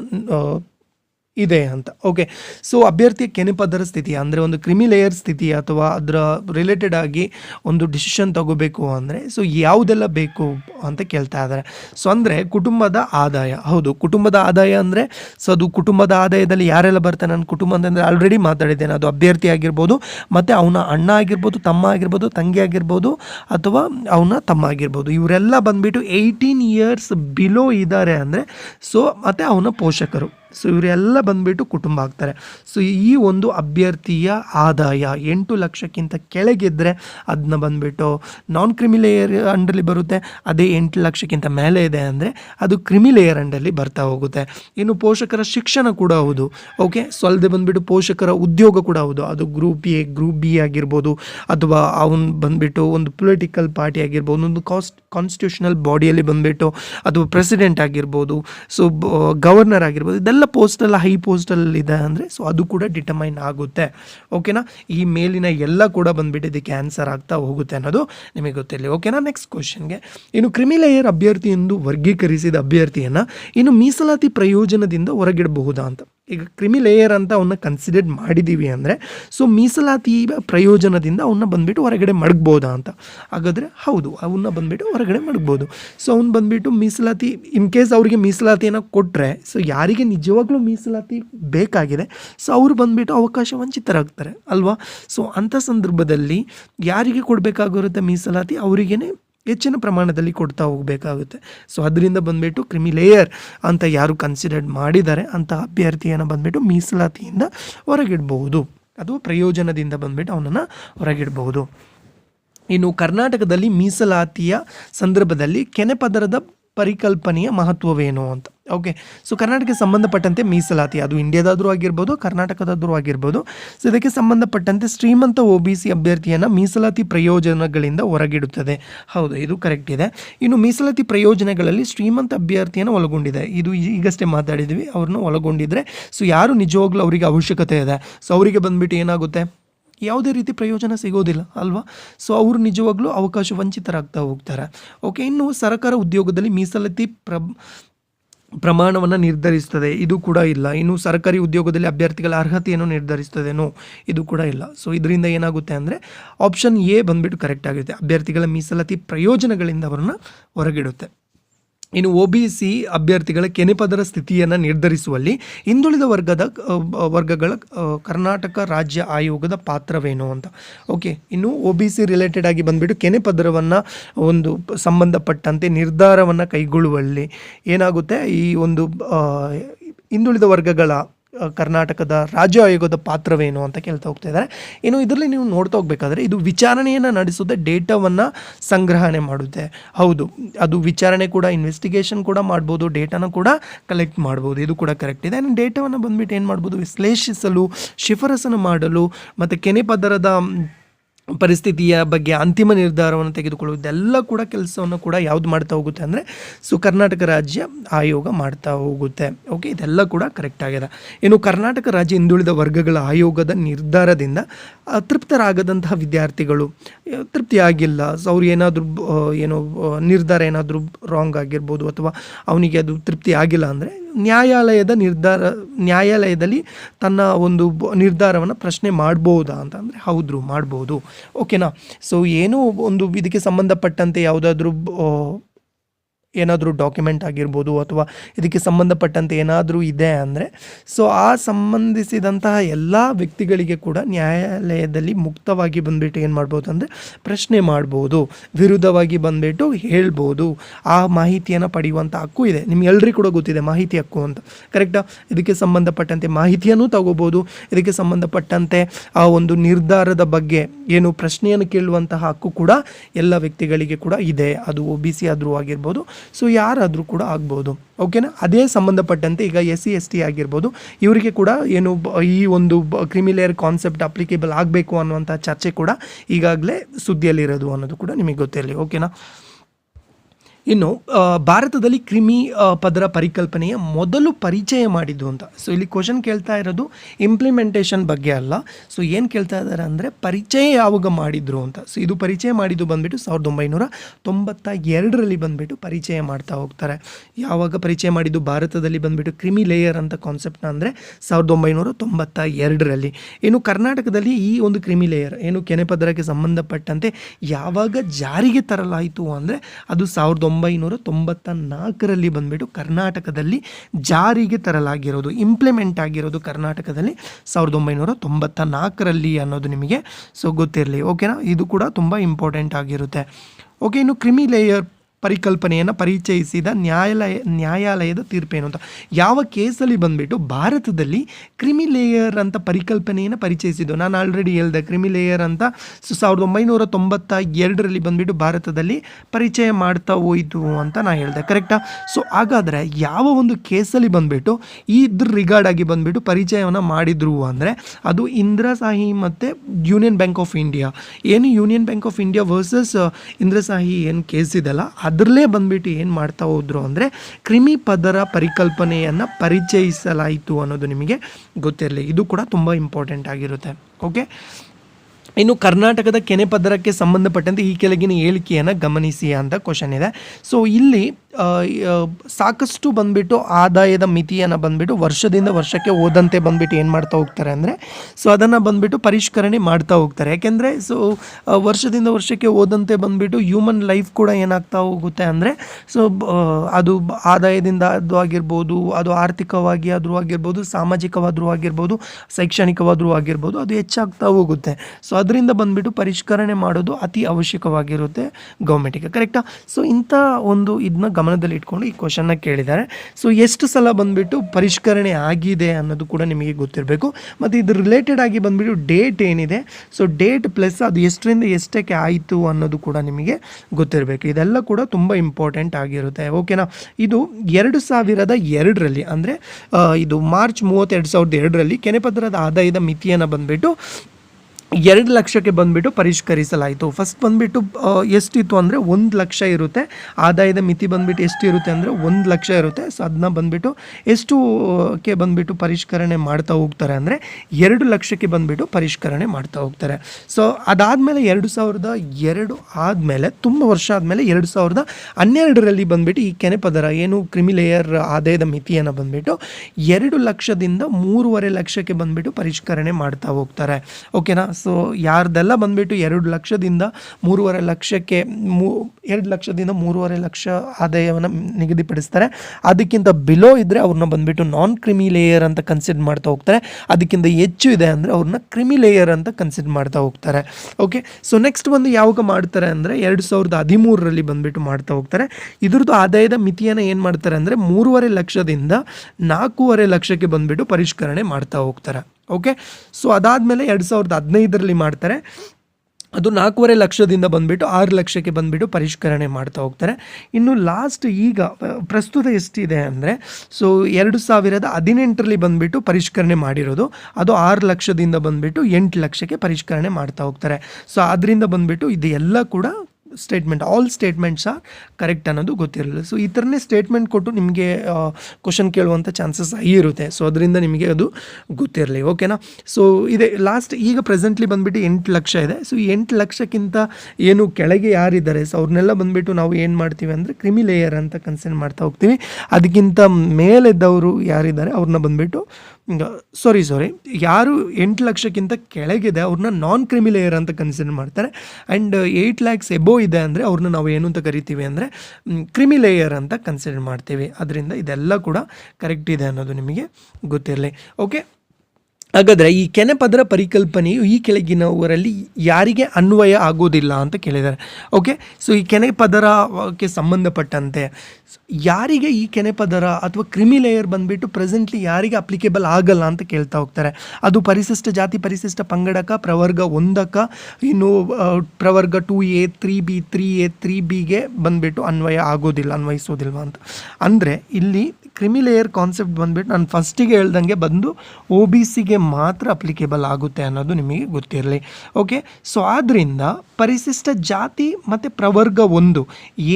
ಇದೆ ಅಂತ. ಓಕೆ ಸೊ ಅಭ್ಯರ್ಥಿಯ ಕೆನೆಪದರ ಸ್ಥಿತಿ, ಅಂದರೆ ಒಂದು ಕ್ರಿಮಿ ಲೇಯರ್ ಸ್ಥಿತಿ ಅಥವಾ ಅದರ ರಿಲೇಟೆಡ್ ಆಗಿ ಒಂದು ಡಿಸಿಷನ್ ತಗೋಬೇಕು ಅಂದರೆ ಸೊ ಯಾವುದೆಲ್ಲ ಬೇಕು ಅಂತ ಕೇಳ್ತಾ ಇದ್ದಾರೆ. ಸೊ ಅಂದರೆ ಕುಟುಂಬದ ಆದಾಯ. ಹೌದು, ಕುಟುಂಬದ ಆದಾಯ ಅಂದರೆ ಸೊ ಅದು ಕುಟುಂಬದ ಆದಾಯದಲ್ಲಿ ಯಾರೆಲ್ಲ ಬರ್ತಾರೆ ನನ್ನ ಕುಟುಂಬ ಅಂತಂದರೆ ಆಲ್ರೆಡಿ ಮಾತಾಡಿದ್ದೇನೆ. ಅದು ಅಭ್ಯರ್ಥಿ ಆಗಿರ್ಬೋದು, ಮತ್ತು ಅವನ ಅಣ್ಣ ಆಗಿರ್ಬೋದು, ತಮ್ಮ ಆಗಿರ್ಬೋದು, ತಂಗಿ ಆಗಿರ್ಬೋದು, ಅಥವಾ ಅವನ ತಮ್ಮ ಆಗಿರ್ಬೋದು. ಇವರೆಲ್ಲ ಬಂದುಬಿಟ್ಟು ಏಯ್ಟೀನ್ ಇಯರ್ಸ್ ಬಿಲೋ ಇದ್ದಾರೆ ಅಂದರೆ ಸೊ ಮತ್ತು ಅವನ ಪೋಷಕರು. ಸೊ ಇವರೆಲ್ಲ ಬಂದುಬಿಟ್ಟು ಕುಟುಂಬ ಆಗ್ತಾರೆ. ಸೊ ಈ ಒಂದು ಅಭ್ಯರ್ಥಿಯ ಆದಾಯ ಎಂಟು ಲಕ್ಷಕ್ಕಿಂತ ಕೆಳಗಿದ್ದರೆ ಅದನ್ನ ಬಂದುಬಿಟ್ಟು ನಾನ್ ಕ್ರಿಮಿಲೇಯರ್ ಅಂಡಲ್ಲಿ ಬರುತ್ತೆ, ಅದೇ ಎಂಟು ಲಕ್ಷಕ್ಕಿಂತ ಮೇಲೆ ಇದೆ ಅಂದರೆ ಅದು ಕ್ರಿಮಿಲೇಯರ್ ಅಂಡಲ್ಲಿ ಬರ್ತಾ ಹೋಗುತ್ತೆ. ಇನ್ನು ಪೋಷಕರ ಶಿಕ್ಷಣ ಕೂಡ ಹೌದು ಓಕೆ ಸೊ ಅಲ್ಲದೆ ಬಂದ್ಬಿಟ್ಟು ಪೋಷಕರ ಉದ್ಯೋಗ ಕೂಡ ಹೌದು. ಅದು ಗ್ರೂಪ್ ಎ ಗ್ರೂಪ್ ಬಿ ಆಗಿರ್ಬೋದು, ಅಥವಾ ಅವನು ಬಂದುಬಿಟ್ಟು ಒಂದು ಪೊಲಿಟಿಕಲ್ ಪಾರ್ಟಿ ಆಗಿರ್ಬೋದು, ಒಂದು ಕಾಸ್ಟ್ ಕಾನ್ಸ್ಟಿಟ್ಯೂಷನಲ್ ಬಾಡಿಯಲ್ಲಿ ಬಂದುಬಿಟ್ಟು ಅಥವಾ ಪ್ರೆಸಿಡೆಂಟ್ ಆಗಿರ್ಬೋದು ಸೊ ಗವರ್ನರ್ ಆಗಿರ್ಬೋದು, ಇದೆಲ್ಲ ಪೋಸ್ಟಲ್ಲ ಹೈ ಪೋಸ್ಟಲ್ಲಿದೆ ಅಂದರೆ ಸೊ ಅದು ಕೂಡ ಡಿಟರ್ಮೈನ್ ಆಗುತ್ತೆ. ಓಕೆನಾ ಈ ಮೇಲಿನ ಎಲ್ಲ ಕೂಡ ಬಂದುಬಿಟ್ಟು ಇದಕ್ಕೆ ಆನ್ಸರ್ ಆಗ್ತಾ ಹೋಗುತ್ತೆ ಅನ್ನೋದು ನಿಮಗೆ ಗೊತ್ತಿರಲಿ. ಓಕೆನಾ ನೆಕ್ಸ್ಟ್ ಕ್ವಶನ್ಗೆ ಇನ್ನು ಕ್ರಿಮಿಲೇಯರ್ ಅಭ್ಯರ್ಥಿ ಎಂದು ವರ್ಗೀಕರಿಸಿದ ಅಭ್ಯರ್ಥಿಯನ್ನು ಇನ್ನು ಮೀಸಲಾತಿ ಪ್ರಯೋಜನದಿಂದ ಹೊರಗಿಡಬಹುದಾ ಅಂತ. ಈಗ ಕ್ರಿಮಿ ಲೇಯರ್ ಅಂತ ಅವನ್ನ ಕನ್ಸಿಡರ್ ಮಾಡಿದ್ದೀವಿ ಅಂದರೆ ಸೊ ಮೀಸಲಾತಿ ಪ್ರಯೋಜನದಿಂದ ಅವನ್ನ ಬಂದುಬಿಟ್ಟು ಹೊರಗಡೆ ಮಡಗ್ಬೋದಾ ಅಂತ. ಹಾಗಾದರೆ ಹೌದು ಅವನ್ನ ಬಂದುಬಿಟ್ಟು ಹೊರಗಡೆ ಮಡಗ್ಬೋದು. ಸೊ ಅವ್ನು ಬಂದುಬಿಟ್ಟು ಮೀಸಲಾತಿ ಇನ್ ಕೇಸ್ ಅವರಿಗೆ ಮೀಸಲಾತಿಯನ್ನು ಕೊಟ್ಟರೆ ಸೊ ಯಾರಿಗೆ ನಿಜವಾಗ್ಲೂ ಮೀಸಲಾತಿ ಬೇಕಾಗಿದೆ ಸೊ ಅವರು ಬಂದುಬಿಟ್ಟು ಅವಕಾಶ ವಂಚಿತರಾಗ್ತಾರೆ, ಅಲ್ವಾ? ಸೊ ಅಂಥ ಸಂದರ್ಭದಲ್ಲಿ ಯಾರಿಗೆ ಕೊಡಬೇಕಾಗಿರುತ್ತೆ ಮೀಸಲಾತಿ? ಅವರಿಗೇ ಹೆಚ್ಚಿನ ಪ್ರಮಾಣದಲ್ಲಿ ಕೊಡ್ತಾ ಹೋಗಬೇಕಾಗುತ್ತೆ. ಸೊ ಅದರಿಂದ ಬಂದುಬಿಟ್ಟು ಕ್ರಿಮಿಲೇಯರ್ ಅಂತ ಯಾರು ಕನ್ಸಿಡರ್ ಮಾಡಿದ್ದಾರೆ, ಅಂತ ಅಭ್ಯರ್ಥಿಯನ್ನು ಬಂದುಬಿಟ್ಟು ಮೀಸಲಾತಿಯಿಂದ ಹೊರಗಿಡಬಹುದು. ಅಥವಾ ಪ್ರಯೋಜನದಿಂದ ಬಂದುಬಿಟ್ಟು ಅವನನ್ನು ಹೊರಗಿಡಬಹುದು. ಇನ್ನು ಕರ್ನಾಟಕದಲ್ಲಿ ಮೀಸಲಾತಿಯ ಸಂದರ್ಭದಲ್ಲಿ ಕೆನೆಪದರದ ಪರಿಕಲ್ಪನೆಯ ಮಹತ್ವವೇನು ಅಂತ. ಓಕೆ ಸೊ ಕರ್ನಾಟಕಕ್ಕೆ ಸಂಬಂಧಪಟ್ಟಂತೆ ಮೀಸಲಾತಿ, ಅದು ಇಂಡಿಯಾದಾದರೂ ಆಗಿರ್ಬೋದು, ಕರ್ನಾಟಕದಾದರೂ ಆಗಿರ್ಬೋದು. ಸೊ ಇದಕ್ಕೆ ಸಂಬಂಧಪಟ್ಟಂತೆ ಶ್ರೀಮಂತ ಒ ಬಿ ಸಿ ಅಭ್ಯರ್ಥಿಯನ್ನು ಮೀಸಲಾತಿ ಪ್ರಯೋಜನಗಳಿಂದ ಹೊರಗಿಡುತ್ತದೆ. ಹೌದು, ಇದು ಕರೆಕ್ಟ್ ಇದೆ. ಇನ್ನು ಮೀಸಲಾತಿ ಪ್ರಯೋಜನಗಳಲ್ಲಿ ಶ್ರೀಮಂತ ಅಭ್ಯರ್ಥಿಯನ್ನು ಒಳಗೊಂಡಿದೆ. ಇದು ಈಗಷ್ಟೇ ಮಾತಾಡಿದ್ವಿ, ಅವ್ರನ್ನ ಒಳಗೊಂಡಿದ್ರೆ ಸೊ ಯಾರು ನಿಜವಾಗ್ಲೂ ಅವರಿಗೆ ಅವಶ್ಯಕತೆ ಇದೆ. ಸೊ ಅವರಿಗೆ ಬಂದ್ಬಿಟ್ಟು ಏನಾಗುತ್ತೆ? ಯಾವುದೇ ರೀತಿ ಪ್ರಯೋಜನ ಸಿಗೋದಿಲ್ಲ, ಅಲ್ವಾ? ಸೊ ಅವರು ನಿಜವಾಗ್ಲೂ ಅವಕಾಶ ವಂಚಿತರಾಗ್ತಾ ಹೋಗ್ತಾರೆ. ಓಕೆ ಇನ್ನು ಸರ್ಕಾರ ಉದ್ಯೋಗದಲ್ಲಿ ಮೀಸಲಾತಿ ಪ್ರ ಪ್ರಮಾಣವನ್ನು ನಿರ್ಧರಿಸ್ತದೆ. ಇದು ಕೂಡ ಇಲ್ಲ. ಇನ್ನು ಸರ್ಕಾರಿ ಉದ್ಯೋಗದಲ್ಲಿ ಅಭ್ಯರ್ಥಿಗಳ ಅರ್ಹತೆಯನ್ನು ನಿರ್ಧರಿಸ್ತದೇನೋ, ಇದು ಕೂಡ ಇಲ್ಲ. ಸೊ ಇದರಿಂದ ಏನಾಗುತ್ತೆ ಅಂದರೆ ಆಪ್ಷನ್ ಎ ಬಂದ್ಬಿಟ್ಟು ಕರೆಕ್ಟ್ ಆಗುತ್ತೆ. ಅಭ್ಯರ್ಥಿಗಳ ಮೀಸಲಾತಿ ಪ್ರಯೋಜನಗಳಿಂದ ಅವರನ್ನು ಹೊರಗಿಡುತ್ತೆ. ಇನ್ನು ಒ ಬಿ ಸಿ ಅಭ್ಯರ್ಥಿಗಳ ಕೆನೆಪದರ ಸ್ಥಿತಿಯನ್ನು ನಿರ್ಧರಿಸುವಲ್ಲಿ ಹಿಂದುಳಿದ ವರ್ಗದ ವರ್ಗಗಳ ಕರ್ನಾಟಕ ರಾಜ್ಯ ಆಯೋಗದ ಪಾತ್ರವೇನು ಅಂತ. ಓಕೆ, ಇನ್ನು ಒ ಬಿ ಸಿ ರಿಲೇಟೆಡ್ ಆಗಿ ಬಂದ್ಬಿಟ್ಟು ಕೆನೆಪದರವನ್ನು ಒಂದು ಸಂಬಂಧಪಟ್ಟಂತೆ ನಿರ್ಧಾರವನ್ನು ಕೈಗೊಳ್ಳುವಲ್ಲಿ ಏನಾಗುತ್ತೆ? ಈ ಒಂದು ಹಿಂದುಳಿದ ವರ್ಗಗಳ ಕರ್ನಾಟಕದ ರಾಜ್ಯ ಆಯೋಗದ ಪಾತ್ರವೇನು ಅಂತ ಕೇಳ್ತಾ ಹೋಗ್ತಾ ಇದ್ದಾರೆ. ಇನ್ನು ಇದರಲ್ಲಿ ನೀವು ನೋಡ್ತಾ ಹೋಗ್ಬೇಕಾದ್ರೆ ಇದು ವಿಚಾರಣೆಯನ್ನು ನಡೆಸುತ್ತೆ, ಡೇಟಾವನ್ನು ಸಂಗ್ರಹಣೆ ಮಾಡುತ್ತೆ. ಹೌದು, ಅದು ವಿಚಾರಣೆ ಕೂಡ ಇನ್ವೆಸ್ಟಿಗೇಷನ್ ಕೂಡ ಮಾಡ್ಬೋದು, ಡೇಟಾನ ಕೂಡ ಕಲೆಕ್ಟ್ ಮಾಡ್ಬೋದು. ಇದು ಕೂಡ ಕರೆಕ್ಟ್ ಇದೆ. ಡೇಟಾವನ್ನು ಬಂದ್ಬಿಟ್ಟು ಏನು ಮಾಡ್ಬೋದು? ವಿಶ್ಲೇಷಿಸಲು, ಶಿಫಾರಸನ್ನು ಮಾಡಲು ಮತ್ತು ಕೆನೆ ಪದರದ ಪರಿಸ್ಥಿತಿಯ ಬಗ್ಗೆ ಅಂತಿಮ ನಿರ್ಧಾರವನ್ನು ತೆಗೆದುಕೊಳ್ಳುವುದೆಲ್ಲ ಕೂಡ ಕೆಲಸವನ್ನು ಕೂಡ ಯಾವ್ದು ಮಾಡ್ತಾ ಹೋಗುತ್ತೆ ಅಂದರೆ ಸೊ ಕರ್ನಾಟಕ ರಾಜ್ಯ ಆಯೋಗ ಮಾಡ್ತಾ ಹೋಗುತ್ತೆ. ಓಕೆ ಇದೆಲ್ಲ ಕೂಡ ಕರೆಕ್ಟ್ ಆಗಿದೆ. ಇನ್ನು ಕರ್ನಾಟಕ ರಾಜ್ಯ ಹಿಂದುಳಿದ ವರ್ಗಗಳ ಆಯೋಗದ ನಿರ್ಧಾರದಿಂದ ಅತೃಪ್ತರಾಗದಂತಹ ವಿದ್ಯಾರ್ಥಿಗಳು. ತೃಪ್ತಿಯಾಗಿಲ್ಲ. ಸೊ ಅವ್ರು ಏನಾದರೂ ಏನು ನಿರ್ಧಾರ ಏನಾದರೂ ರಾಂಗ್ ಆಗಿರ್ಬೋದು ಅಥವಾ ಅವನಿಗೆ ಅದು ತೃಪ್ತಿ ಆಗಿಲ್ಲ ಅಂದರೆ ನ್ಯಾಯಾಲಯದ ನಿರ್ಧಾರ, ನ್ಯಾಯಾಲಯದಲ್ಲಿ ತನ್ನ ಒಂದು ನಿರ್ಧಾರವನ್ನು ಪ್ರಶ್ನೆ ಮಾಡ್ಬೋದಾ ಅಂತ ಅಂದರೆ ಹೌದು ಮಾಡ್ಬೋದು. ಓಕೆನಾ ಸೊ ಏನೋ ಒಂದು ಇದಕ್ಕೆ ಸಂಬಂಧಪಟ್ಟಂತೆ ಯಾವುದಾದ್ರೂ ಏನಾದರೂ ಡಾಕ್ಯುಮೆಂಟ್ ಆಗಿರ್ಬೋದು ಅಥವಾ ಇದಕ್ಕೆ ಸಂಬಂಧಪಟ್ಟಂತೆ ಏನಾದರೂ ಇದೆ ಅಂದರೆ ಸೊ ಆ ಸಂಬಂಧಿಸಿದಂತಹ ಎಲ್ಲ ವ್ಯಕ್ತಿಗಳಿಗೆ ಕೂಡ ನ್ಯಾಯಾಲಯದಲ್ಲಿ ಮುಕ್ತವಾಗಿ ಬಂದುಬಿಟ್ಟು ಏನು ಮಾಡ್ಬೋದು ಅಂದರೆ ಪ್ರಶ್ನೆ ಮಾಡ್ಬೋದು, ವಿರುದ್ಧವಾಗಿ ಬಂದುಬಿಟ್ಟು ಹೇಳ್ಬೋದು. ಆ ಮಾಹಿತಿಯನ್ನು ಪಡೆಯುವಂಥ ಹಕ್ಕು ಇದೆ. ನಿಮ್ಗೆಲ್ರಿಗೂ ಕೂಡ ಗೊತ್ತಿದೆ ಮಾಹಿತಿ ಹಕ್ಕು ಅಂತ. ಕರೆಕ್ಟಾ ಇದಕ್ಕೆ ಸಂಬಂಧಪಟ್ಟಂತೆ ಮಾಹಿತಿಯನ್ನು ತಗೋಬೋದು. ಇದಕ್ಕೆ ಸಂಬಂಧಪಟ್ಟಂತೆ ಆ ಒಂದು ನಿರ್ಧಾರದ ಬಗ್ಗೆ ಏನು ಪ್ರಶ್ನೆಯನ್ನು ಕೇಳುವಂತಹ ಹಕ್ಕು ಕೂಡ ಎಲ್ಲ ವ್ಯಕ್ತಿಗಳಿಗೆ ಕೂಡ ಇದೆ. ಅದು ಒ ಬಿ ಸಿ ಆದರೂ ಆಗಿರ್ಬೋದು ಸೊ ಯಾರಾದರೂ ಕೂಡ ಆಗ್ಬೋದು. ಓಕೆನಾ ಅದೇ ಸಂಬಂಧಪಟ್ಟಂತೆ ಈಗ ಎಸ್ ಸಿ, ಎಸ್ ಟಿ ಆಗಿರ್ಬೋದು. ಇವರಿಗೆ ಕೂಡ ಏನು ಈ ಒಂದು ಕ್ರಿಮಿಲೇಯರ್ ಕಾನ್ಸೆಪ್ಟ್ ಅಪ್ಲಿಕೇಬಲ್ ಆಗಬೇಕು ಅನ್ನುವಂಥ ಚರ್ಚೆ ಕೂಡ ಈಗಾಗಲೇ ಸುದ್ದಿಯಲ್ಲಿರೋದು ಅನ್ನೋದು ಕೂಡ ನಿಮಗೆ ಗೊತ್ತಿರಲಿ. ಓಕೆನಾ ಇನ್ನು ಭಾರತದಲ್ಲಿ ಕ್ರಿಮಿ ಪದರ ಪರಿಕಲ್ಪನೆಯ ಮೊದಲು ಪರಿಚಯ ಮಾಡಿದ್ದು ಅಂತ. ಸೊ ಇಲ್ಲಿ ಕ್ವಶನ್ ಕೇಳ್ತಾ ಇರೋದು ಇಂಪ್ಲಿಮೆಂಟೇಷನ್ ಬಗ್ಗೆ ಅಲ್ಲ. ಸೊ ಏನು ಕೇಳ್ತಾ ಇದ್ದಾರೆ ಅಂದರೆ ಪರಿಚಯ ಯಾವಾಗ ಮಾಡಿದ್ರು ಅಂತ. ಸೊ ಇದು ಪರಿಚಯ ಮಾಡಿದ್ದು ಬಂದ್ಬಿಟ್ಟು ಸಾವಿರದ ಒಂಬೈನೂರ ತೊಂಬತ್ತ ಎರಡರಲ್ಲಿ ಬಂದ್ಬಿಟ್ಟು ಪರಿಚಯ ಮಾಡ್ತಾ ಹೋಗ್ತಾರೆ. ಯಾವಾಗ ಪರಿಚಯ ಮಾಡಿದ್ದು? ಭಾರತದಲ್ಲಿ ಬಂದ್ಬಿಟ್ಟು ಕ್ರಿಮಿ ಲೇಯರ್ ಅಂತ ಕಾನ್ಸೆಪ್ಟ್ನ ಅಂದರೆ ಸಾವಿರದ ಒಂಬೈನೂರ ತೊಂಬತ್ತ ಎರಡರಲ್ಲಿ. ಇನ್ನು ಕರ್ನಾಟಕದಲ್ಲಿ ಈ ಒಂದು ಕ್ರಿಮಿ ಲೇಯರ್ ಏನು ಕೆನೆ ಪದರಕ್ಕೆ ಸಂಬಂಧಪಟ್ಟಂತೆ ಯಾವಾಗ ಜಾರಿಗೆ ತರಲಾಯಿತು ಅಂದರೆ ಅದು ಸಾವಿರದ ಒಂಬೈನೂರ ತೊಂಬತ್ತ ನಾಲ್ಕರಲ್ಲಿ ಬಂದ್ಬಿಟ್ಟು ಕರ್ನಾಟಕದಲ್ಲಿ ಜಾರಿಗೆ ತರಲಾಗಿರೋದು ಇಂಪ್ಲಿಮೆಂಟ್ ಆಗಿರೋದು ಕರ್ನಾಟಕದಲ್ಲಿ ಸಾವಿರದ ಒಂಬೈನೂರ ತೊಂಬತ್ತ ನಾಲ್ಕರಲ್ಲಿ ಅನ್ನೋದು ನಿಮಗೆ ಸೊ ಗೊತ್ತಿರಲಿ ಓಕೆನಾ ಇದು ಕೂಡ ತುಂಬ ಇಂಪಾರ್ಟೆಂಟ್ ಆಗಿರುತ್ತೆ. ಓಕೆ ಇನ್ನು ಕ್ರಿಮಿ ಲೇಯರ್ ಪರಿಕಲ್ಪನೆಯನ್ನು ಪರಿಚಯಿಸಿದ ನ್ಯಾಯಾಲಯ, ನ್ಯಾಯಾಲಯದ ತೀರ್ಪೇನು ಅಂತ. ಯಾವ ಕೇಸಲ್ಲಿ ಬಂದ್ಬಿಟ್ಟು ಭಾರತದಲ್ಲಿ ಕ್ರಿಮಿ ಲೇಯರ್ ಅಂತ ಪರಿಕಲ್ಪನೆಯನ್ನು ಪರಿಚಯಿಸಿದ್ದು. ನಾನು ಆಲ್ರೆಡಿ ಹೇಳಿದೆ, ಕ್ರಿಮಿ ಲೇಯರ್ ಅಂತ ಸೊ ಸಾವಿರದ ಒಂಬೈನೂರ ತೊಂಬತ್ತ ಎರಡರಲ್ಲಿ ಬಂದ್ಬಿಟ್ಟು ಭಾರತದಲ್ಲಿ ಪರಿಚಯ ಮಾಡ್ತಾ ಹೋಯಿತು ಅಂತ ನಾನು ಹೇಳಿದೆ ಕರೆಕ್ಟಾ ಸೊ ಹಾಗಾದರೆ ಯಾವ ಒಂದು ಕೇಸಲ್ಲಿ ಬಂದ್ಬಿಟ್ಟು ಇದ್ರ ರಿಗಾರ್ಡ್ ಆಗಿ ಬಂದ್ಬಿಟ್ಟು ಪರಿಚಯವನ್ನು ಮಾಡಿದ್ರು ಅಂದರೆ ಅದು ಇಂದಿರಾ ಸಾಹಿ ಮತ್ತು ಯೂನಿಯನ್ ಬ್ಯಾಂಕ್ ಆಫ್ ಇಂಡಿಯಾ. ಏನು Union Bank of India versus Indira Sahi ಏನು ಕೇಸ್ ಇದೆಲ್ಲ ಅದರಲ್ಲೇ ಬಂದ್ಬಿಟ್ಟು ಏನು ಮಾಡ್ತಾ ಹೋದ್ರು ಅಂದರೆ ಕ್ರಿಮಿ ಪದರ ಪರಿಕಲ್ಪನೆಯನ್ನು ಪರಿಚಯಿಸಲಾಯಿತು ಅನ್ನೋದು ನಿಮಗೆ ಗೊತ್ತಿರಲಿ. ಇದು ಕೂಡ ತುಂಬ ಇಂಪಾರ್ಟೆಂಟ್ ಆಗಿರುತ್ತೆ. ಓಕೆ ಇನ್ನು ಕರ್ನಾಟಕದ ಕೆನೆ ಪದರಕ್ಕೆ ಸಂಬಂಧಪಟ್ಟಂತೆ ಈ ಕೆಳಗಿನ ಹೇಳಿಕೆಯನ್ನು ಗಮನಿಸಿ ಅಂತ ಕ್ವಶನ್ ಇದೆ. ಸೊ ಇಲ್ಲಿ ಸಾಕಷ್ಟು ಬಂದ್ಬಿಟ್ಟು ಆದಾಯದ ಮಿತಿಯನ್ನು ಬಂದ್ಬಿಟ್ಟು ವರ್ಷದಿಂದ ವರ್ಷಕ್ಕೆ ಹೋದಂತೆ ಬಂದ್ಬಿಟ್ಟು ಏನು ಮಾಡ್ತಾ ಹೋಗ್ತಾರೆ ಅಂದರೆ ಸೊ ಅದನ್ನು ಬಂದ್ಬಿಟ್ಟು ಪರಿಷ್ಕರಣೆ ಮಾಡ್ತಾ ಹೋಗ್ತಾರೆ. ಯಾಕೆಂದರೆ ಸೊ ವರ್ಷದಿಂದ ವರ್ಷಕ್ಕೆ ಹೋದಂತೆ ಬಂದ್ಬಿಟ್ಟು ಹ್ಯೂಮನ್ ಲೈಫ್ ಕೂಡ ಏನಾಗ್ತಾ ಹೋಗುತ್ತೆ ಅಂದರೆ ಸೊ ಅದು ಆದಾಯದಿಂದ ಅದು ಆಗಿರ್ಬೋದು, ಅದು ಆರ್ಥಿಕವಾಗಿ ಆದರೂ ಆಗಿರ್ಬೋದು, ಸಾಮಾಜಿಕವಾದರೂ ಆಗಿರ್ಬೋದು, ಶೈಕ್ಷಣಿಕವಾದರೂ ಆಗಿರ್ಬೋದು, ಅದು ಹೆಚ್ಚಾಗ್ತಾ ಹೋಗುತ್ತೆ. ಸೊ ಅದರಿಂದ ಬಂದುಬಿಟ್ಟು ಪರಿಷ್ಕರಣೆ ಮಾಡೋದು ಅತಿ ಅವಶ್ಯಕವಾಗಿರುತ್ತೆ ಗೌರ್ಮೆಂಟಿಗೆ. ಕರೆಕ್ಟಾ ಸೊ ಇಂಥ ಒಂದು ಇದನ್ನ ಗಮನದಲ್ಲಿ ಇಟ್ಕೊಂಡು ಈ ಕ್ವಶನ್ನ ಕೇಳಿದ್ದಾರೆ. ಸೊ ಎಷ್ಟು ಸಲ ಬಂದುಬಿಟ್ಟು ಪರಿಷ್ಕರಣೆ ಆಗಿದೆ ಅನ್ನೋದು ಕೂಡ ನಿಮಗೆ ಗೊತ್ತಿರಬೇಕು. ಮತ್ತು ಇದು ರಿಲೇಟೆಡ್ ಆಗಿ ಬಂದ್ಬಿಟ್ಟು ಡೇಟ್ ಏನಿದೆ? ಸೊ ಡೇಟ್ ಪ್ಲಸ್ ಅದು ಎಷ್ಟರಿಂದ ಎಷ್ಟಕ್ಕೆ ಆಯಿತು ಅನ್ನೋದು ಕೂಡ ನಿಮಗೆ ಗೊತ್ತಿರಬೇಕು. ಇದೆಲ್ಲ ಕೂಡ ತುಂಬ ಇಂಪಾರ್ಟೆಂಟ್ ಆಗಿರುತ್ತೆ. ಓಕೆನಾ ಇದು ಎರಡು ಸಾವಿರದ ಎರಡರಲ್ಲಿ, ಅಂದರೆ ಇದು ಮಾರ್ಚ್ ಮೂವತ್ತೆರಡು ಸಾವಿರದ ಎರಡರಲ್ಲಿ, ಕೆನೆಪತ್ರದ ಆದಾಯದ ಮಿತಿಯನ್ನು ಬಂದ್ಬಿಟ್ಟು ಎರಡು ಲಕ್ಷಕ್ಕೆ ಬಂದ್ಬಿಟ್ಟು ಪರಿಷ್ಕರಿಸಲಾಯಿತು. ಫಸ್ಟ್ ಬಂದುಬಿಟ್ಟು ಎಷ್ಟಿತ್ತು ಅಂದರೆ ಒಂದು ಲಕ್ಷ ಇರುತ್ತೆ. ಆದಾಯದ ಮಿತಿ ಬಂದ್ಬಿಟ್ಟು ಎಷ್ಟು ಇರುತ್ತೆ ಅಂದರೆ ಒಂದು ಲಕ್ಷ ಇರುತ್ತೆ. ಸೊ ಅದನ್ನ ಬಂದುಬಿಟ್ಟು ಎಷ್ಟು ಬಂದುಬಿಟ್ಟು ಬಂದ್ಬಿಟ್ಟು ಪರಿಷ್ಕರಣೆ ಮಾಡ್ತಾ ಹೋಗ್ತಾರೆ ಅಂದರೆ ಎರಡು ಲಕ್ಷಕ್ಕೆ ಬಂದುಬಿಟ್ಟು ಪರಿಷ್ಕರಣೆ ಮಾಡ್ತಾ ಹೋಗ್ತಾರೆ. ಸೊ ಅದಾದಮೇಲೆ ಎರಡು ಸಾವಿರದ ಎರಡು ಆದಮೇಲೆ, ತುಂಬ ವರ್ಷ ಆದಮೇಲೆ ಎರಡು ಸಾವಿರದ ಹನ್ನೆರಡರಲ್ಲಿ ಬಂದುಬಿಟ್ಟು ಈ ಕೆನೆಪದರ ಏನು ಕ್ರಿಮಿಲೇಯರ್ ಆದಾಯದ ಮಿತಿಯನ್ನು ಬಂದುಬಿಟ್ಟು ಎರಡು ಲಕ್ಷದಿಂದ ಮೂರುವರೆ ಲಕ್ಷಕ್ಕೆ ಬಂದುಬಿಟ್ಟು ಪರಿಷ್ಕರಣೆ ಮಾಡ್ತಾ ಹೋಗ್ತಾರೆ. ಓಕೆನಾ ಸೊ ಯಾರ್ದೆಲ್ಲ ಬಂದುಬಿಟ್ಟು ಎರಡು ಲಕ್ಷದಿಂದ ಮೂರುವರೆ ಲಕ್ಷಕ್ಕೆ ಮೂ, ಎರಡು ಲಕ್ಷದಿಂದ ಮೂರುವರೆ ಲಕ್ಷ ಆದಾಯವನ್ನು ನಿಗದಿಪಡಿಸ್ತಾರೆ. ಅದಕ್ಕಿಂತ ಬಿಲೋ ಇದ್ದರೆ ಅವ್ರನ್ನ ಬಂದುಬಿಟ್ಟು ನಾನ್ ಕ್ರಿಮಿ ಲೇಯರ್ ಅಂತ ಕನ್ಸಿಡರ್ ಮಾಡ್ತಾ ಹೋಗ್ತಾರೆ. ಅದಕ್ಕಿಂತ ಹೆಚ್ಚು ಇದೆ ಅಂದರೆ ಅವ್ರನ್ನ ಕ್ರಿಮಿ ಲೇಯರ್ ಅಂತ ಕನ್ಸಿಡರ್ ಮಾಡ್ತಾ ಹೋಗ್ತಾರೆ. ಓಕೆ ಸೊ ನೆಕ್ಸ್ಟ್ ಬಂದು ಯಾವಾಗ ಮಾಡ್ತಾರೆ ಅಂದರೆ ಎರಡು ಸಾವಿರದ ಹದಿಮೂರರಲ್ಲಿ ಬಂದುಬಿಟ್ಟು ಮಾಡ್ತಾ ಹೋಗ್ತಾರೆ. ಇದ್ರದ್ದು ಆದಾಯದ ಮಿತಿಯನ್ನು ಏನು ಮಾಡ್ತಾರೆ ಅಂದರೆ ಮೂರುವರೆ ಲಕ್ಷದಿಂದ ನಾಲ್ಕೂವರೆ ಲಕ್ಷಕ್ಕೆ ಬಂದುಬಿಟ್ಟು ಪರಿಷ್ಕರಣೆ ಮಾಡ್ತಾ ಹೋಗ್ತಾರೆ. ಓಕೆ ಸೊ ಅದಾದಮೇಲೆ ಎರಡು ಸಾವಿರದ ಹದಿನೈದರಲ್ಲಿ ಮಾಡ್ತಾರೆ. ಅದು ನಾಲ್ಕೂವರೆ ಲಕ್ಷದಿಂದ ಬಂದುಬಿಟ್ಟು ಆರು ಲಕ್ಷಕ್ಕೆ ಬಂದುಬಿಟ್ಟು ಪರಿಷ್ಕರಣೆ ಮಾಡ್ತಾ ಹೋಗ್ತಾರೆ. ಇನ್ನು ಲಾಸ್ಟ್ ಈಗ ಪ್ರಸ್ತುತ ಎಷ್ಟಿದೆ ಅಂದರೆ ಸೊ ಎರಡು ಸಾವಿರದ ಹದಿನೆಂಟರಲ್ಲಿ ಬಂದುಬಿಟ್ಟು ಪರಿಷ್ಕರಣೆ ಮಾಡಿರೋದು. ಅದು ಆರು ಲಕ್ಷದಿಂದ ಬಂದುಬಿಟ್ಟು ಎಂಟು ಲಕ್ಷಕ್ಕೆ ಪರಿಷ್ಕರಣೆ ಮಾಡ್ತಾ ಹೋಗ್ತಾರೆ. ಸೊ ಅದರಿಂದ ಬಂದುಬಿಟ್ಟು ಇದು ಕೂಡ statement all statements are correct ಅನ್ನೋದು ಗೊತ್ತಿರಲಿಲ್ಲ. ಸೊ ಈ ಥರನೇ ಸ್ಟೇಟ್ಮೆಂಟ್ ಕೊಟ್ಟು ನಿಮಗೆ ಕ್ವಶನ್ ಕೇಳುವಂಥ ಚಾನ್ಸಸ್ ಹೈ ಇರುತ್ತೆ. ಸೊ ಅದರಿಂದ ನಿಮಗೆ ಅದು ಗೊತ್ತಿರಲಿ. ಓಕೆನಾ ಸೊ ಇದೆ ಲಾಸ್ಟ್ ಈಗ ಪ್ರೆಸೆಂಟ್ಲಿ ಬಂದುಬಿಟ್ಟು ಎಂಟು ಲಕ್ಷ ಇದೆ. ಸೊ ಈ ಎಂಟು ಲಕ್ಷಕ್ಕಿಂತ ಏನು ಕೆಳಗೆ ಯಾರಿದ್ದಾರೆ? ಸೊ ಅವ್ರನ್ನೆಲ್ಲ ಬಂದುಬಿಟ್ಟು ನಾವು ಏನು ಮಾಡ್ತೀವಿ ಅಂದರೆ ಕ್ರಿಮಿ ಲೇಯರ್ ಅಂತ ಕನ್ಸಿಡರ್ ಮಾಡ್ತಾ ಹೋಗ್ತೀವಿ. ಅದಕ್ಕಿಂತ ಮೇಲೆದ್ದವರು ಯಾರಿದ್ದಾರೆ? ಅವ್ರನ್ನ ಬಂದುಬಿಟ್ಟು ಸಾರಿ ಸಾರಿ ಯಾರು ಎಂಟು ಲಕ್ಷಕ್ಕಿಂತ ಕೆಳಗಿದೆ, ಅವ್ರನ್ನ ನಾನ್ ಕ್ರಿಮಿ ಲೇಯರ್ ಅಂತ ಕನ್ಸಿಡರ್ ಮಾಡ್ತಾರೆ. ಆ್ಯಂಡ್ ಏಯ್ಟ್ ಲ್ಯಾಕ್ಸ್ ಎಬೋ ಇದೆ ಅಂದರೆ ಅವ್ರನ್ನ ನಾವು ಏನು ಅಂತ ಕರಿತೀವಿ ಅಂದರೆ ಕ್ರಿಮಿ ಲೇಯರ್ ಅಂತ ಕನ್ಸಿಡರ್ ಮಾಡ್ತೀವಿ. ಅದರಿಂದ ಇದೆಲ್ಲ ಕೂಡ ಕರೆಕ್ಟ್ ಇದೆ ಅನ್ನೋದು ನಿಮಗೆ ಗೊತ್ತಿರಲಿ. ಓಕೆ ಹಾಗಾದರೆ ಈ ಕೆನೆ ಪದರ ಪರಿಕಲ್ಪನೆಯು ಈ ಕೆಳಗಿನವರಲ್ಲಿ ಯಾರಿಗೆ ಅನ್ವಯ ಆಗೋದಿಲ್ಲ ಅಂತ ಕೇಳಿದ್ದಾರೆ. ಓಕೆ ಸೊ ಈ ಕೆನೆ ಪದರಕ್ಕೆ ಸಂಬಂಧಪಟ್ಟಂತೆ ಯಾರಿಗೆ ಈ ಕೆನೆ ಪದರ ಅಥವಾ ಕ್ರಿಮಿ ಲೇಯರ್ ಬಂದುಬಿಟ್ಟು ಪ್ರೆಸೆಂಟ್ಲಿ ಯಾರಿಗೆ ಅಪ್ಲಿಕೇಬಲ್ ಆಗಲ್ಲ ಅಂತ ಕೇಳ್ತಾ ಹೋಗ್ತಾರೆ. ಅದು ಪರಿಶಿಷ್ಟ ಜಾತಿ, ಪರಿಶಿಷ್ಟ ಪಂಗಡಕ, ಪ್ರವರ್ಗ ಒಂದಕ್ಕ ಇನ್ನು ಪ್ರವರ್ಗ two A three B three A three ಬಿಗೆ ಬಂದ್ಬಿಟ್ಟು ಅನ್ವಯ ಆಗೋದಿಲ್ಲ, ಅನ್ವಯಿಸೋದಿಲ್ವಾ ಅಂತ. ಅಂದರೆ ಇಲ್ಲಿ ಕ್ರಿಮಿ ಲೇಯರ್ ಕಾನ್ಸೆಪ್ಟ್ ಬಂದ್ಬಿಟ್ಟು ನಾನು ಫಸ್ಟಿಗೆ ಹೇಳ್ದಂಗೆ ಬಂದು ಒ ಬಿ ಸಿಗೆ ಮಾತ್ರ ಅಪ್ಲಿಕೇಬಲ್ ಆಗುತ್ತೆ ಅನ್ನೋದು ನಿಮಗೆ ಗೊತ್ತಿರಲಿ. ಓಕೆ ಸೊ ಆದ್ದರಿಂದ ಪರಿಶಿಷ್ಟ ಜಾತಿ ಮತ್ತು ಪ್ರವರ್ಗ ಒಂದು,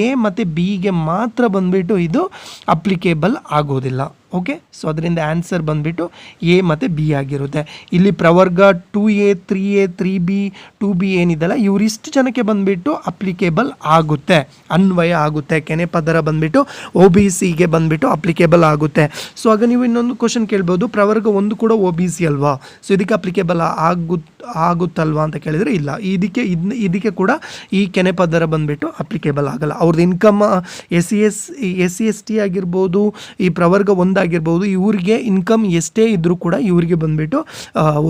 ಎ ಮತ್ತು ಬಿಗೆ ಮಾತ್ರ ಬಂದುಬಿಟ್ಟು ಇದು ಅಪ್ಲಿಕೇಬಲ್ ಆಗೋದಿಲ್ಲ. ಓಕೆ ಸೊ ಅದರಿಂದ ಆನ್ಸರ್ ಬಂದುಬಿಟ್ಟು ಎ ಮತ್ತು ಬಿ ಆಗಿರುತ್ತೆ. ಇಲ್ಲಿ ಪ್ರವರ್ಗ two A three A three B two B ಏನಿದೆಲ್ಲ ಇವರಿಷ್ಟು ಜನಕ್ಕೆ ಬಂದುಬಿಟ್ಟು ಅಪ್ಲಿಕೇಬಲ್ ಆಗುತ್ತೆ, ಅನ್ವಯ ಆಗುತ್ತೆ, ಕೆನೆ ಪದರ ಬಂದುಬಿಟ್ಟು ಒ ಬಿ ಸಿಗೆ ಬಂದುಬಿಟ್ಟು ಅಪ್ಲಿಕೇಬಲ್ ಆಗುತ್ತೆ. ಸೊ ಆಗ ನೀವು ಇನ್ನೊಂದು ಕ್ವಶನ್ ಕೇಳ್ಬೋದು, ಪ್ರವರ್ಗ ಒಂದು ಕೂಡ ಒ ಬಿ ಸಿ ಅಲ್ವಾ? ಸೊ ಇದಕ್ಕೆ ಅಪ್ಲಿಕೇಬಲ್ ಆಗು ಆಗುತ್ತಲ್ವಾ ಅಂತ ಕೇಳಿದರೆ ಇಲ್ಲ. ಇದಕ್ಕೆ ಇದನ್ನ ಇದಕ್ಕೆ ಕೂಡ ಈ ಕೆನೆ ಪದರ ಬಂದುಬಿಟ್ಟು ಅಪ್ಲಿಕೇಬಲ್ ಆಗಲ್ಲ. ಅವ್ರದ್ದು income S C S S C S T ಆಗಿರ್ಬೋದು, ಈ ಪ್ರವರ್ಗ ಒಂದಾಗಿರ್ಬೋದು, ಇವ್ರಿಗೆ ಇನ್ಕಮ್ ಎಷ್ಟೇ ಇದ್ದರೂ ಕೂಡ ಇವರಿಗೆ ಬಂದ್ಬಿಟ್ಟು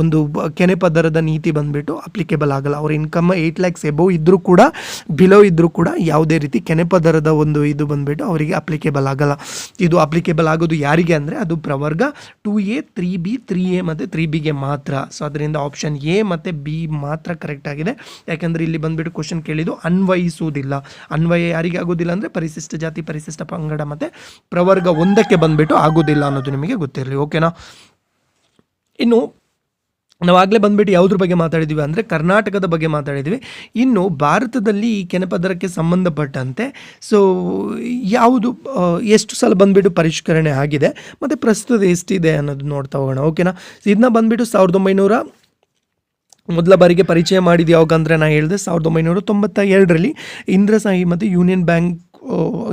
ಒಂದು ಕೆನೆ ಪದರದ ನೀತಿ ಬಂದುಬಿಟ್ಟು ಅಪ್ಲಿಕೇಬಲ್ ಆಗಲ್ಲ. ಅವ್ರ ಇನ್ಕಮ್ ಏಯ್ಟ್ ಲ್ಯಾಕ್ಸ್ ಎಬೋ ಇದ್ದರೂ ಕೂಡ ಬಿಲೋ ಇದ್ದರೂ ಕೂಡ ಯಾವುದೇ ರೀತಿ ಕೆನೆ ಪದರದ ಒಂದು ಇದು ಬಂದ್ಬಿಟ್ಟು ಅವರಿಗೆ ಅಪ್ಲಿಕೇಬಲ್ ಆಗಲ್ಲ. ಇದು ಅಪ್ಲಿಕೇಬಲ್ ಆಗೋದು ಯಾರಿಗೆ ಅಂದರೆ, ಅದು ಪ್ರವರ್ಗ two A three B three A ಮತ್ತು ತ್ರೀ ಬಿಗೆ ಮಾತ್ರ. ಸೊ ಅದರಿಂದ ಆಪ್ಷನ್ ಎ ಮತ್ತು ಬಿ ಮಾತ್ರ ಕರೆಕ್ಟ್ ಆಗಿದೆ. ಯಾಕೆಂದರೆ ಇಲ್ಲಿ ಬಂದ್ಬಿಟ್ಟು ಕ್ವಶನ್ ಕೇಳಿದ್ದು ಅನ್ವಯಿಸುವುದಿಲ್ಲ. ಅನ್ವಯ ಯಾರಿಗೆ ಆಗೋದಿಲ್ಲ ಅಂದರೆ ಪರಿಶಿಷ್ಟ ಜಾತಿ, ಪರಿಶಿಷ್ಟ ಪಂಗಡ ಮತ್ತು ಪ್ರವರ್ಗ ಒಂದಕ್ಕೆ ಬಂದ್ಬಿಟ್ಟು ಆಗೋದಿಲ್ಲ ಅನ್ನೋದು ನಿಮಗೆ ಗೊತ್ತಿರಲಿ ಓಕೆನಾ ಇನ್ನು ನಾವಾಗಲೇ ಬಂದ್ಬಿಟ್ಟು ಯಾವುದ್ರ ಬಗ್ಗೆ ಮಾತಾಡಿದ್ವಿ ಅಂದರೆ ಕರ್ನಾಟಕದ ಬಗ್ಗೆ ಮಾತಾಡಿದ್ವಿ. ಇನ್ನು ಭಾರತದಲ್ಲಿ ಈ ಕೆನಪದರಕ್ಕೆ ಸಂಬಂಧಪಟ್ಟಂತೆ ಸೊ ಯಾವುದು ಎಷ್ಟು ಸಲ ಬಂದ್ಬಿಟ್ಟು ಪರಿಷ್ಕರಣೆ ಆಗಿದೆ, ಮತ್ತು ಪ್ರಸ್ತುತ ಎಷ್ಟಿದೆ ಅನ್ನೋದು ನೋಡ್ತಾ ಹೋಗೋಣ ಓಕೆನಾ ಇದನ್ನ ಬಂದ್ಬಿಟ್ಟು ಸಾವಿರದ ಒಂಬೈನೂರ ಮೊದಲ ಬಾರಿಗೆ ಪರಿಚಯ ಮಾಡಿದ ಯಾವಾಗ ಅಂದರೆ ನಾನು ಹೇಳಿದೆ, ಸಾವಿರದ ಒಂಬೈನೂರ ತೊಂಬತ್ತ ಎರಡರಲ್ಲಿ ಇಂದ್ರಸಾಹಿ ಮತ್ತು ಯೂನಿಯನ್ ಬ್ಯಾಂಕ್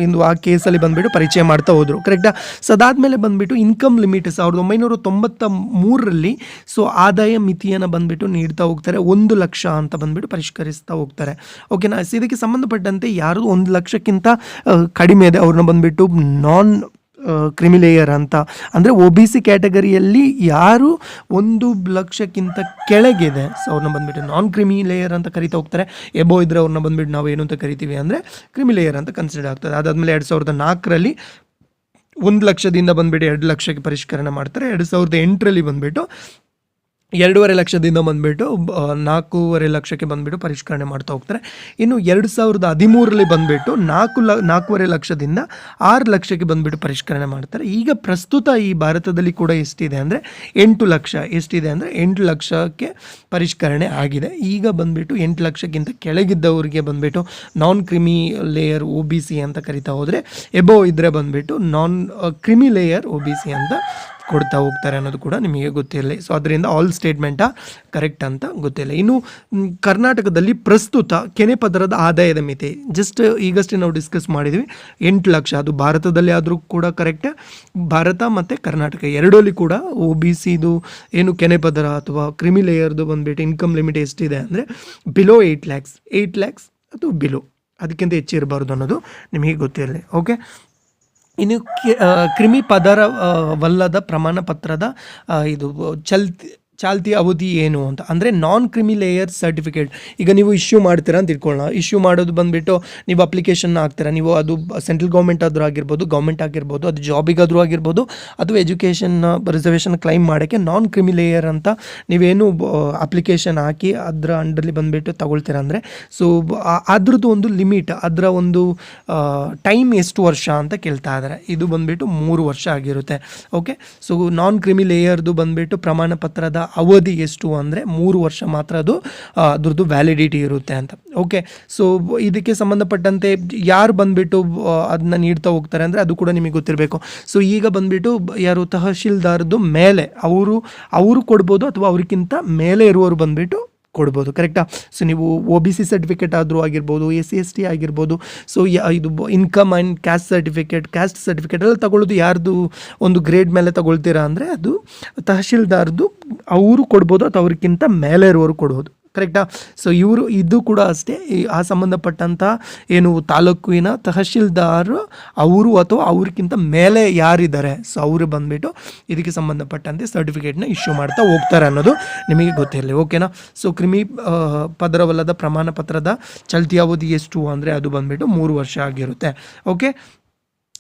ಇಂದು ಆ ಕೇಸಲ್ಲಿ ಬಂದುಬಿಟ್ಟು ಪರಿಚಯ ಮಾಡ್ತಾ ಹೋದರು. ಕರೆಕ್ಟಾ ಸೊ ಅದಾದಮೇಲೆ ಬಂದುಬಿಟ್ಟು ಇನ್ಕಮ್ ಲಿಮಿಟ್ ಸಾವಿರದ ಒಂಬೈನೂರ ತೊಂಬತ್ತ ಮೂರರಲ್ಲಿ ಸೊ, ಆದಾಯ ಮಿತಿಯನ್ನು ಬಂದುಬಿಟ್ಟು ನೀಡ್ತಾ ಹೋಗ್ತಾರೆ. ಒಂದು ಲಕ್ಷ ಅಂತ ಬಂದುಬಿಟ್ಟು ಪರಿಷ್ಕರಿಸ್ತಾ ಹೋಗ್ತಾರೆ. ಓಕೆನಾ ಇದಕ್ಕೆ ಸಂಬಂಧಪಟ್ಟಂತೆ ಯಾರು ಒಂದು ಲಕ್ಷಕ್ಕಿಂತ ಕಡಿಮೆ ಇದೆ. ಅವ್ರನ್ನ ಬಂದುಬಿಟ್ಟು ನಾನ್ ಕ್ರಿಮಿಲೇಯರ್ ಅಂತ. ಅಂದರೆ ಒ ಬಿ ಸಿ ಕ್ಯಾಟಗರಿಯಲ್ಲಿ ಯಾರು ಒಂದು ಲಕ್ಷಕ್ಕಿಂತ ಕೆಳಗಿದೆ. ಸೊ, ಅವ್ರನ್ನ ಬಂದುಬಿಟ್ಟು ನಾನ್ ಕ್ರಿಮಿ ಲೇಯರ್ ಅಂತ ಕರಿತಾ ಹೋಗ್ತಾರೆ. ಎಬೋ ಇದ್ರೆ ಅವ್ರನ್ನ ಬಂದುಬಿಟ್ಟು ನಾವು ಏನು ಅಂತ ಕರಿತೀವಿ ಅಂದರೆ ಕ್ರಿಮಿ ಲೇಯರ್ ಅಂತ ಕನ್ಸಿಡರ್ ಆಗ್ತದೆ. ಅದಾದಮೇಲೆ ಎರಡು ಸಾವಿರದ ನಾಲ್ಕರಲ್ಲಿ ಒಂದು ಲಕ್ಷದಿಂದ ಬಂದುಬಿಟ್ಟು ಎರಡು ಲಕ್ಷಕ್ಕೆ ಪರಿಷ್ಕರಣೆ ಮಾಡ್ತಾರೆ. ಎರಡು ಸಾವಿರದ ಎಂಟರಲ್ಲಿ ಬಂದ್ಬಿಟ್ಟು ಎರಡೂವರೆ ಲಕ್ಷದಿಂದ ಬಂದ್ಬಿಟ್ಟು ನಾಲ್ಕೂವರೆ ಲಕ್ಷಕ್ಕೆ ಬಂದ್ಬಿಟ್ಟು ಪರಿಷ್ಕರಣೆ ಮಾಡ್ತಾ ಹೋಗ್ತಾರೆ. ಇನ್ನು ಎರಡು ಸಾವಿರದ ಹದಿಮೂರರಲ್ಲಿ ಬಂದುಬಿಟ್ಟು ನಾಲ್ಕು ಲ, ನಾಲ್ಕೂವರೆ ಲಕ್ಷದಿಂದ ಆರು ಲಕ್ಷಕ್ಕೆ ಬಂದುಬಿಟ್ಟು ಪರಿಷ್ಕರಣೆ ಮಾಡ್ತಾರೆ. ಈಗ ಪ್ರಸ್ತುತ ಈ ಭಾರತದಲ್ಲಿ ಕೂಡ ಎಷ್ಟಿದೆ ಅಂದರೆ ಎಂಟು ಲಕ್ಷ, ಎಷ್ಟಿದೆ ಅಂದರೆ ಎಂಟು ಲಕ್ಷಕ್ಕೆ ಪರಿಷ್ಕರಣೆ ಆಗಿದೆ. ಈಗ ಬಂದ್ಬಿಟ್ಟು ಎಂಟು ಲಕ್ಷಕ್ಕಿಂತ ಕೆಳಗಿದ್ದವರಿಗೆ ಬಂದುಬಿಟ್ಟು ನಾನ್ ಕ್ರಿಮಿ ಲೇಯರ್ ಒ ಬಿ ಸಿ ಅಂತ ಕರಿತಾ ಹೋದರೆ ಎಬೋ ಇದ್ದರೆ ಬಂದುಬಿಟ್ಟು ನಾನ್ ಕ್ರಿಮಿ ಲೇಯರ್ ಒ ಬಿ ಸಿ ಅಂತ ಕೊಡ್ತಾ ಹೋಗ್ತಾರೆ ಅನ್ನೋದು ಕೂಡ ನಿಮಗೆ ಗೊತ್ತಿರಲಿ. ಸೊ ಅದರಿಂದ ಆಲ್ ಸ್ಟೇಟ್ಮೆಂಟಾ ಕರೆಕ್ಟ್ ಅಂತ ಗೊತ್ತಿಲ್ಲ ಇನ್ನು ಕರ್ನಾಟಕದಲ್ಲಿ ಪ್ರಸ್ತುತ ಕೆನೆ ಪದರದ ಆದಾಯದ ಮಿತಿ ಜಸ್ಟ್ ಈಗಷ್ಟೇ ನಾವು ಡಿಸ್ಕಸ್ ಮಾಡಿದ್ವಿ, ಎಂಟು ಲಕ್ಷ. ಅದು ಭಾರತದಲ್ಲಿ ಆದರೂ ಕೂಡ ಕರೆಕ್ಟ್ ಭಾರತ ಮತ್ತು ಕರ್ನಾಟಕ ಎರಡರಲ್ಲಿ ಕೂಡ ಒ ಬಿ ಸಿದು ಏನು ಕೆನೆ ಪದರ ಅಥವಾ ಕ್ರಿಮಿ ಲೇಯರ್ದು ಬಂದ್ಬಿಟ್ಟು ಇನ್ಕಮ್ ಲಿಮಿಟ್ ಎಷ್ಟಿದೆ ಅಂದರೆ below eight lakhs eight lakhs ಅದು ಬಿಲೋ ಅದಕ್ಕಿಂತ ಹೆಚ್ಚಿರಬಾರ್ದು ಅನ್ನೋದು ನಿಮಗೆ ಗೊತ್ತಿರಲಿ. ಓಕೆ ಇನ್ನು ಕ್ರಿಮಿ ಪದರವಲ್ಲದ ವಲ್ಲದ ಪ್ರಮಾಣ ಪತ್ರದ ಇದು ಚಲ್ತಿ ಚಾಲ್ತಿ ಅವಧಿ ಏನು ಅಂತ. ಅಂದರೆ ನಾನ್ ಕ್ರಿಮಿ ಲೇಯರ್ ಸರ್ಟಿಫಿಕೇಟ್ ಈಗ ನೀವು ಇಶ್ಯೂ ಮಾಡ್ತೀರಾ ಅಂತ ತಿಳ್ಕೊಳ್ಳೋಣ ಇಶ್ಯೂ ಮಾಡೋದು ಬಂದುಬಿಟ್ಟು ನೀವು ಅಪ್ಲಿಕೇಶನ್ ಹಾಕ್ತೀರಾ. ನೀವು ಅದು ಸೆಂಟ್ರಲ್ ಗೌರ್ಮೆಂಟ್ ಆದರೂ ಆಗಿರ್ಬೋದು ಗೌರ್ಮೆಂಟ್ ಆಗಿರ್ಬೋದು, ಅದು ಜಾಬಿಗಾದರೂ ಆಗಿರ್ಬೋದು, ಅಥವಾ ಎಜುಕೇಷನ್ ರಿಸರ್ವೇಷನ್ ಕ್ಲೈಮ್ ಮಾಡೋಕ್ಕೆ ನಾನ್ ಕ್ರಿಮಿ ಲೇಯರ್ ಅಂತ ನೀವೇನು ಅಪ್ಲಿಕೇಶನ್ ಹಾಕಿ ಅದರ ಅಂಡರ್ಲಿ ಬಂದುಬಿಟ್ಟು ತಗೊಳ್ತೀರಾ ಅಂದರೆ. ಸೊ ಅದ್ರದ್ದು ಒಂದು ಲಿಮಿಟ್ ಅದರ ಒಂದು ಟೈಮ್ ಎಷ್ಟು ವರ್ಷ ಅಂತ ಕೇಳ್ತಾ ಇದ್ದಾರೆ. ಇದು ಬಂದುಬಿಟ್ಟು ಮೂರು ವರ್ಷ ಆಗಿರುತ್ತೆ. ಓಕೆ ಸೊ ನಾನ್ ಕ್ರಿಮಿ ಲೇಯರ್ದು ಬಂದುಬಿಟ್ಟು ಪ್ರಮಾಣ ಪತ್ರದ ಅವಧಿ ಎಷ್ಟು ಅಂದರೆ ಮೂರು ವರ್ಷ ಮಾತ್ರ ಅದು ಅದರದ್ದು ವ್ಯಾಲಿಡಿಟಿ ಇರುತ್ತೆ ಅಂತ. ಓಕೆ ಸೊ ಇದಕ್ಕೆ ಸಂಬಂಧಪಟ್ಟಂತೆ ಯಾರು ಬಂದುಬಿಟ್ಟು ಅದನ್ನ ನೀಡ್ತಾ ಹೋಗ್ತಾರೆ ಅಂದರೆ ಅದು ಕೂಡ ನಿಮಗೆ ಗೊತ್ತಿರಬೇಕು. ಸೊ ಈಗ ಬಂದುಬಿಟ್ಟು ಯಾರು ತಹಶೀಲ್ದಾರ್ದು ಮೇಲೆ, ಅವರು ಅವರು ಕೊಡ್ಬೋದು ಅಥವಾ ಅವ್ರಿಗಿಂತ ಮೇಲೆ ಇರುವವರು ಬಂದುಬಿಟ್ಟು ಕೊಡ್ಬೋದು ಕರೆಕ್ಟಾ ಸೊ ನೀವು ಒ ಬಿ ಸಿ ಸರ್ಟಿಫಿಕೇಟ್ ಆದರೂ ಆಗಿರ್ಬೋದು ಎಸ್ ಸಿ ಎಸ್ ಟಿ ಆಗಿರ್ಬೋದು ಸೊ ಇದು income and caste certificate caste certificate ಎಲ್ಲ ತಗೊಳ್ಳೋದು ಯಾರ್ದು ಒಂದು ಗ್ರೇಡ್ ಮೇಲೆ ತಗೊಳ್ತೀರಾ ಅಂದರೆ ಅದು ತಹಶೀಲ್ದಾರ್ದು, ಅವರು ಕೊಡ್ಬೋದು ಅಥವಾ ಅವ್ರಿಗಿಂತ ಮೇಲೆ ಇರುವವರು ಕೊಡ್ಬೋದು. ಕರೆಕ್ಟಾ ಸೊ ಇವರು ಇದು ಕೂಡ ಅಷ್ಟೇ. ಆ ಸಂಬಂಧಪಟ್ಟಂಥ ಏನು ತಾಲೂಕಿನ ತಹಶೀಲ್ದಾರ್ ಅವರು ಅಥವಾ ಅವ್ರಿಗಿಂತ ಮೇಲೆ ಯಾರಿದ್ದಾರೆ? ಸೊ ಅವರು ಬಂದುಬಿಟ್ಟು ಇದಕ್ಕೆ ಸಂಬಂಧಪಟ್ಟಂತೆ ಸರ್ಟಿಫಿಕೇಟ್ನ ಇಶ್ಯೂ ಮಾಡ್ತಾ ಹೋಗ್ತಾರೆ ಅನ್ನೋದು ನಿಮಗೆ ಗೊತ್ತಿರಲಿ. ಓಕೆನಾ ಸೊ ಕ್ರಿಮಿ ಪದರವಲ್ಲದ ಪ್ರಮಾಣ ಪತ್ರದ ಚಲ್ತಿ ಅವಧಿ ಎಷ್ಟು? ಅಂದರೆ ಅದು ಬಂದುಬಿಟ್ಟು ಮೂರು ವರ್ಷ ಆಗಿರುತ್ತೆ. ಓಕೆ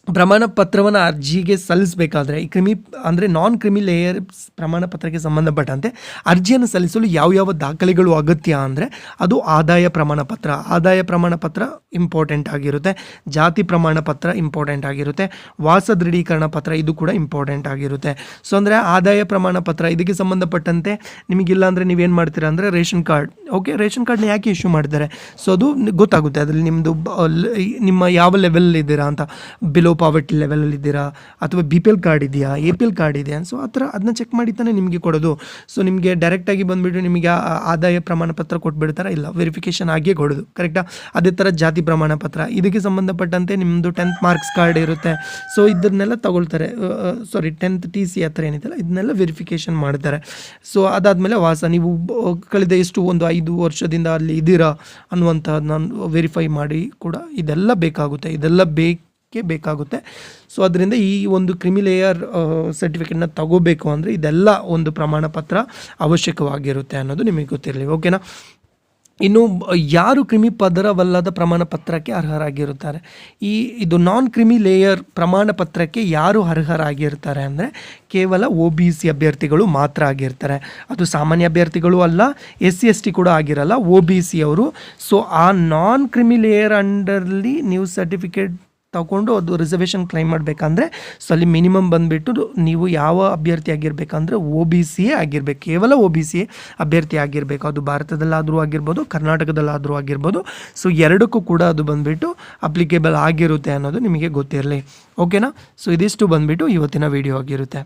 ಪ್ರಮಾಣ ಪತ್ರವನ್ನು ಅರ್ಜಿಗೆ ಸಲ್ಲಿಸಬೇಕಾದ್ರೆ, ಈ ಕ್ರಿಮಿ, ಅಂದರೆ ನಾನ್ ಕ್ರಿಮಿ ಲೇಯರ್ ಪ್ರಮಾಣ ಪತ್ರಕ್ಕೆ ಸಂಬಂಧಪಟ್ಟಂತೆ ಅರ್ಜಿಯನ್ನು ಸಲ್ಲಿಸಲು ಯಾವ ಯಾವ ದಾಖಲೆಗಳು ಅಗತ್ಯ ಅಂದರೆ ಅದು ಆದಾಯ ಪ್ರಮಾಣ ಪತ್ರ ಆದಾಯ ಪ್ರಮಾಣ ಪತ್ರ ಇಂಪಾರ್ಟೆಂಟ್ ಆಗಿರುತ್ತೆ. ಜಾತಿ ಪ್ರಮಾಣ ಪತ್ರ ಇಂಪಾರ್ಟೆಂಟ್ ಆಗಿರುತ್ತೆ. ವಾಸ ದೃಢೀಕರಣ ಪತ್ರ ಇದು ಕೂಡ ಇಂಪಾರ್ಟೆಂಟ್ ಆಗಿರುತ್ತೆ. ಸೊ ಅಂದರೆ ಆದಾಯ ಪ್ರಮಾಣ ಪತ್ರ ಇದಕ್ಕೆ ಸಂಬಂಧಪಟ್ಟಂತೆ ನಿಮಗಿಲ್ಲ ಅಂದರೆ ನೀವೇನು ಮಾಡ್ತೀರಾ ಅಂದರೆ ರೇಷನ್ ಕಾರ್ಡ್. ಓಕೆ ರೇಷನ್ ಕಾರ್ಡ್ನ ಯಾಕೆ ಇಶ್ಯೂ ಮಾಡಿದ್ದಾರೆ ಸೊ ಅದು ಗೊತ್ತಾಗುತ್ತೆ. ಅದರಲ್ಲಿ ನಿಮ್ಮದು ನಿಮ್ಮ ಯಾವ ಲೆವೆಲ್ ಇದ್ದೀರಾ ಅಂತ. ಬಿಲೋ ಪಾವರ್ಟಿ ಲೆವೆಲಲ್ಲಿ ಇದ್ದೀರಾ? ಅಥವಾ ಬಿ ಪಿ ಎಲ್ ಕಾರ್ಡ್ ಇದೆಯಾ? ಎ ಪಿ ಎಲ್ ಕಾರ್ಡ್ ಇದೆಯಾ? ಸೊ ಆ ಥರ ಅದನ್ನ ಚೆಕ್ ಮಾಡಿ ತಾನೇ ನಿಮಗೆ ಕೊಡೋದು. ಸೊ ನಿಮಗೆ ಡೈರೆಕ್ಟಾಗಿ ಬಂದುಬಿಟ್ಟು ನಿಮಗೆ ಆ- ಆ, ಆದಾಯ ಪ್ರಮಾಣ ಪತ್ರ ಕೊಟ್ಬಿಡ್ತಾರಾ? ಇಲ್ಲ ವೆರಿಫಿಕೇಷನ್ ಆಗಿಯೇ ಕೊಡೋದು. ಕರೆಕ್ಟಾ ಅದೇ ಥರ ಜಾತಿ ಪ್ರಮಾಣ ಪತ್ರ. ಇದಕ್ಕೆ ಸಂಬಂಧಪಟ್ಟಂತೆ ನಿಮ್ಮದು ಟೆಂತ್ ಮಾರ್ಕ್ಸ್ ಕಾರ್ಡ್ ಇರುತ್ತೆ. ಸೊ ಇದನ್ನೆಲ್ಲ ತಗೊಳ್ತಾರೆ. ಸಾರಿ ಟೆಂತ್ ಟಿ ಸಿ ಹತ್ರ ಏನಿದೆಯಲ್ಲ ಇದನ್ನೆಲ್ಲ ವೆರಿಫಿಕೇಷನ್ ಮಾಡ್ತಾರೆ. ಸೊ ಅದಾದಮೇಲೆ ವಾಸ, ನೀವು ಕಳೆದ ಎಷ್ಟು ಒಂದು ಐದು ವರ್ಷದಿಂದ ಅಲ್ಲಿ ಇದ್ದೀರಾ ಅನ್ನುವಂಥದ್ದನ್ನ ವೆರಿಫೈ ಮಾಡಿ ಕೂಡ ಇದೆಲ್ಲ ಬೇಕಾಗುತ್ತೆ. ಇದೆಲ್ಲ ಬೇಕೇ ಬೇಕಾಗುತ್ತೆ. ಸೊ ಅದರಿಂದ ಈ ಒಂದು ಕ್ರಿಮಿಲೇಯರ್ ಸರ್ಟಿಫಿಕೇಟ್ನ ತಗೋಬೇಕು ಅಂದರೆ ಇದೆಲ್ಲ ಒಂದು ಪ್ರಮಾಣ ಪತ್ರ ಅವಶ್ಯಕವಾಗಿರುತ್ತೆ ಅನ್ನೋದು ನಿಮಗೆ ಗೊತ್ತಿರಲಿ. ಓಕೆನಾ ಇನ್ನು, ಯಾರು ಕ್ರಿಮಿ ಪದರವಲ್ಲದ ಪ್ರಮಾಣ ಪತ್ರಕ್ಕೆ ಅರ್ಹರಾಗಿರುತ್ತಾರೆ? ಈ, ಇದು ನಾನ್ ಕ್ರಿಮಿ ಲೇಯರ್ ಪ್ರಮಾಣ ಪತ್ರಕ್ಕೆ ಯಾರು ಅರ್ಹರಾಗಿರ್ತಾರೆ ಅಂದರೆ ಕೇವಲ ಒ ಬಿ ಸಿ ಅಭ್ಯರ್ಥಿಗಳು ಮಾತ್ರ ಆಗಿರ್ತಾರೆ. ಅದು ಸಾಮಾನ್ಯ ಅಭ್ಯರ್ಥಿಗಳು ಅಲ್ಲ ಎಸ್ ಸಿ ಎಸ್ ಟಿ ಕೂಡ ಆಗಿರಲ್ಲ ಒ ಬಿ ಸಿ ಅವರು. ಸೊ ಆ ನಾನ್ ಕ್ರಿಮಿ ಲೇಯರ್ ಅಂಡರ್ಲಿ ನೀವು ಸರ್ಟಿಫಿಕೇಟ್ ತಗೊಂಡು ಅದು ರಿಸರ್ವೇಷನ್ ಕ್ಲೈಮ್ ಮಾಡಬೇಕಂದ್ರೆ ಸೊ ಅಲ್ಲಿ ಮಿನಿಮಮ್ ಬಂದುಬಿಟ್ಟು ನೀವು ಯಾವ ಅಭ್ಯರ್ಥಿ ಆಗಿರಬೇಕಂದ್ರೆ ಒ ಬಿ ಸಿ ಆಗಿರಬೇಕು. ಕೇವಲ ಒ ಬಿ ಸಿ ಅಭ್ಯರ್ಥಿ ಆಗಿರಬೇಕು. ಅದು ಭಾರತದಲ್ಲಾದರೂ ಆಗಿರ್ಬೋದು, ಕರ್ನಾಟಕದಲ್ಲಾದರೂ ಆಗಿರ್ಬೋದು. ಸೊ ಎರಡಕ್ಕೂ ಕೂಡ ಅದು ಬಂದುಬಿಟ್ಟು ಅಪ್ಲಿಕೇಬಲ್ ಆಗಿರುತ್ತೆ ಅನ್ನೋದು ನಿಮಗೆ ಗೊತ್ತಿರಲಿ. ಓಕೆನಾ ಸೊ ಇದಿಷ್ಟು ಬಂದುಬಿಟ್ಟು ಇವತ್ತಿನ ವಿಡಿಯೋ ಆಗಿರುತ್ತೆ.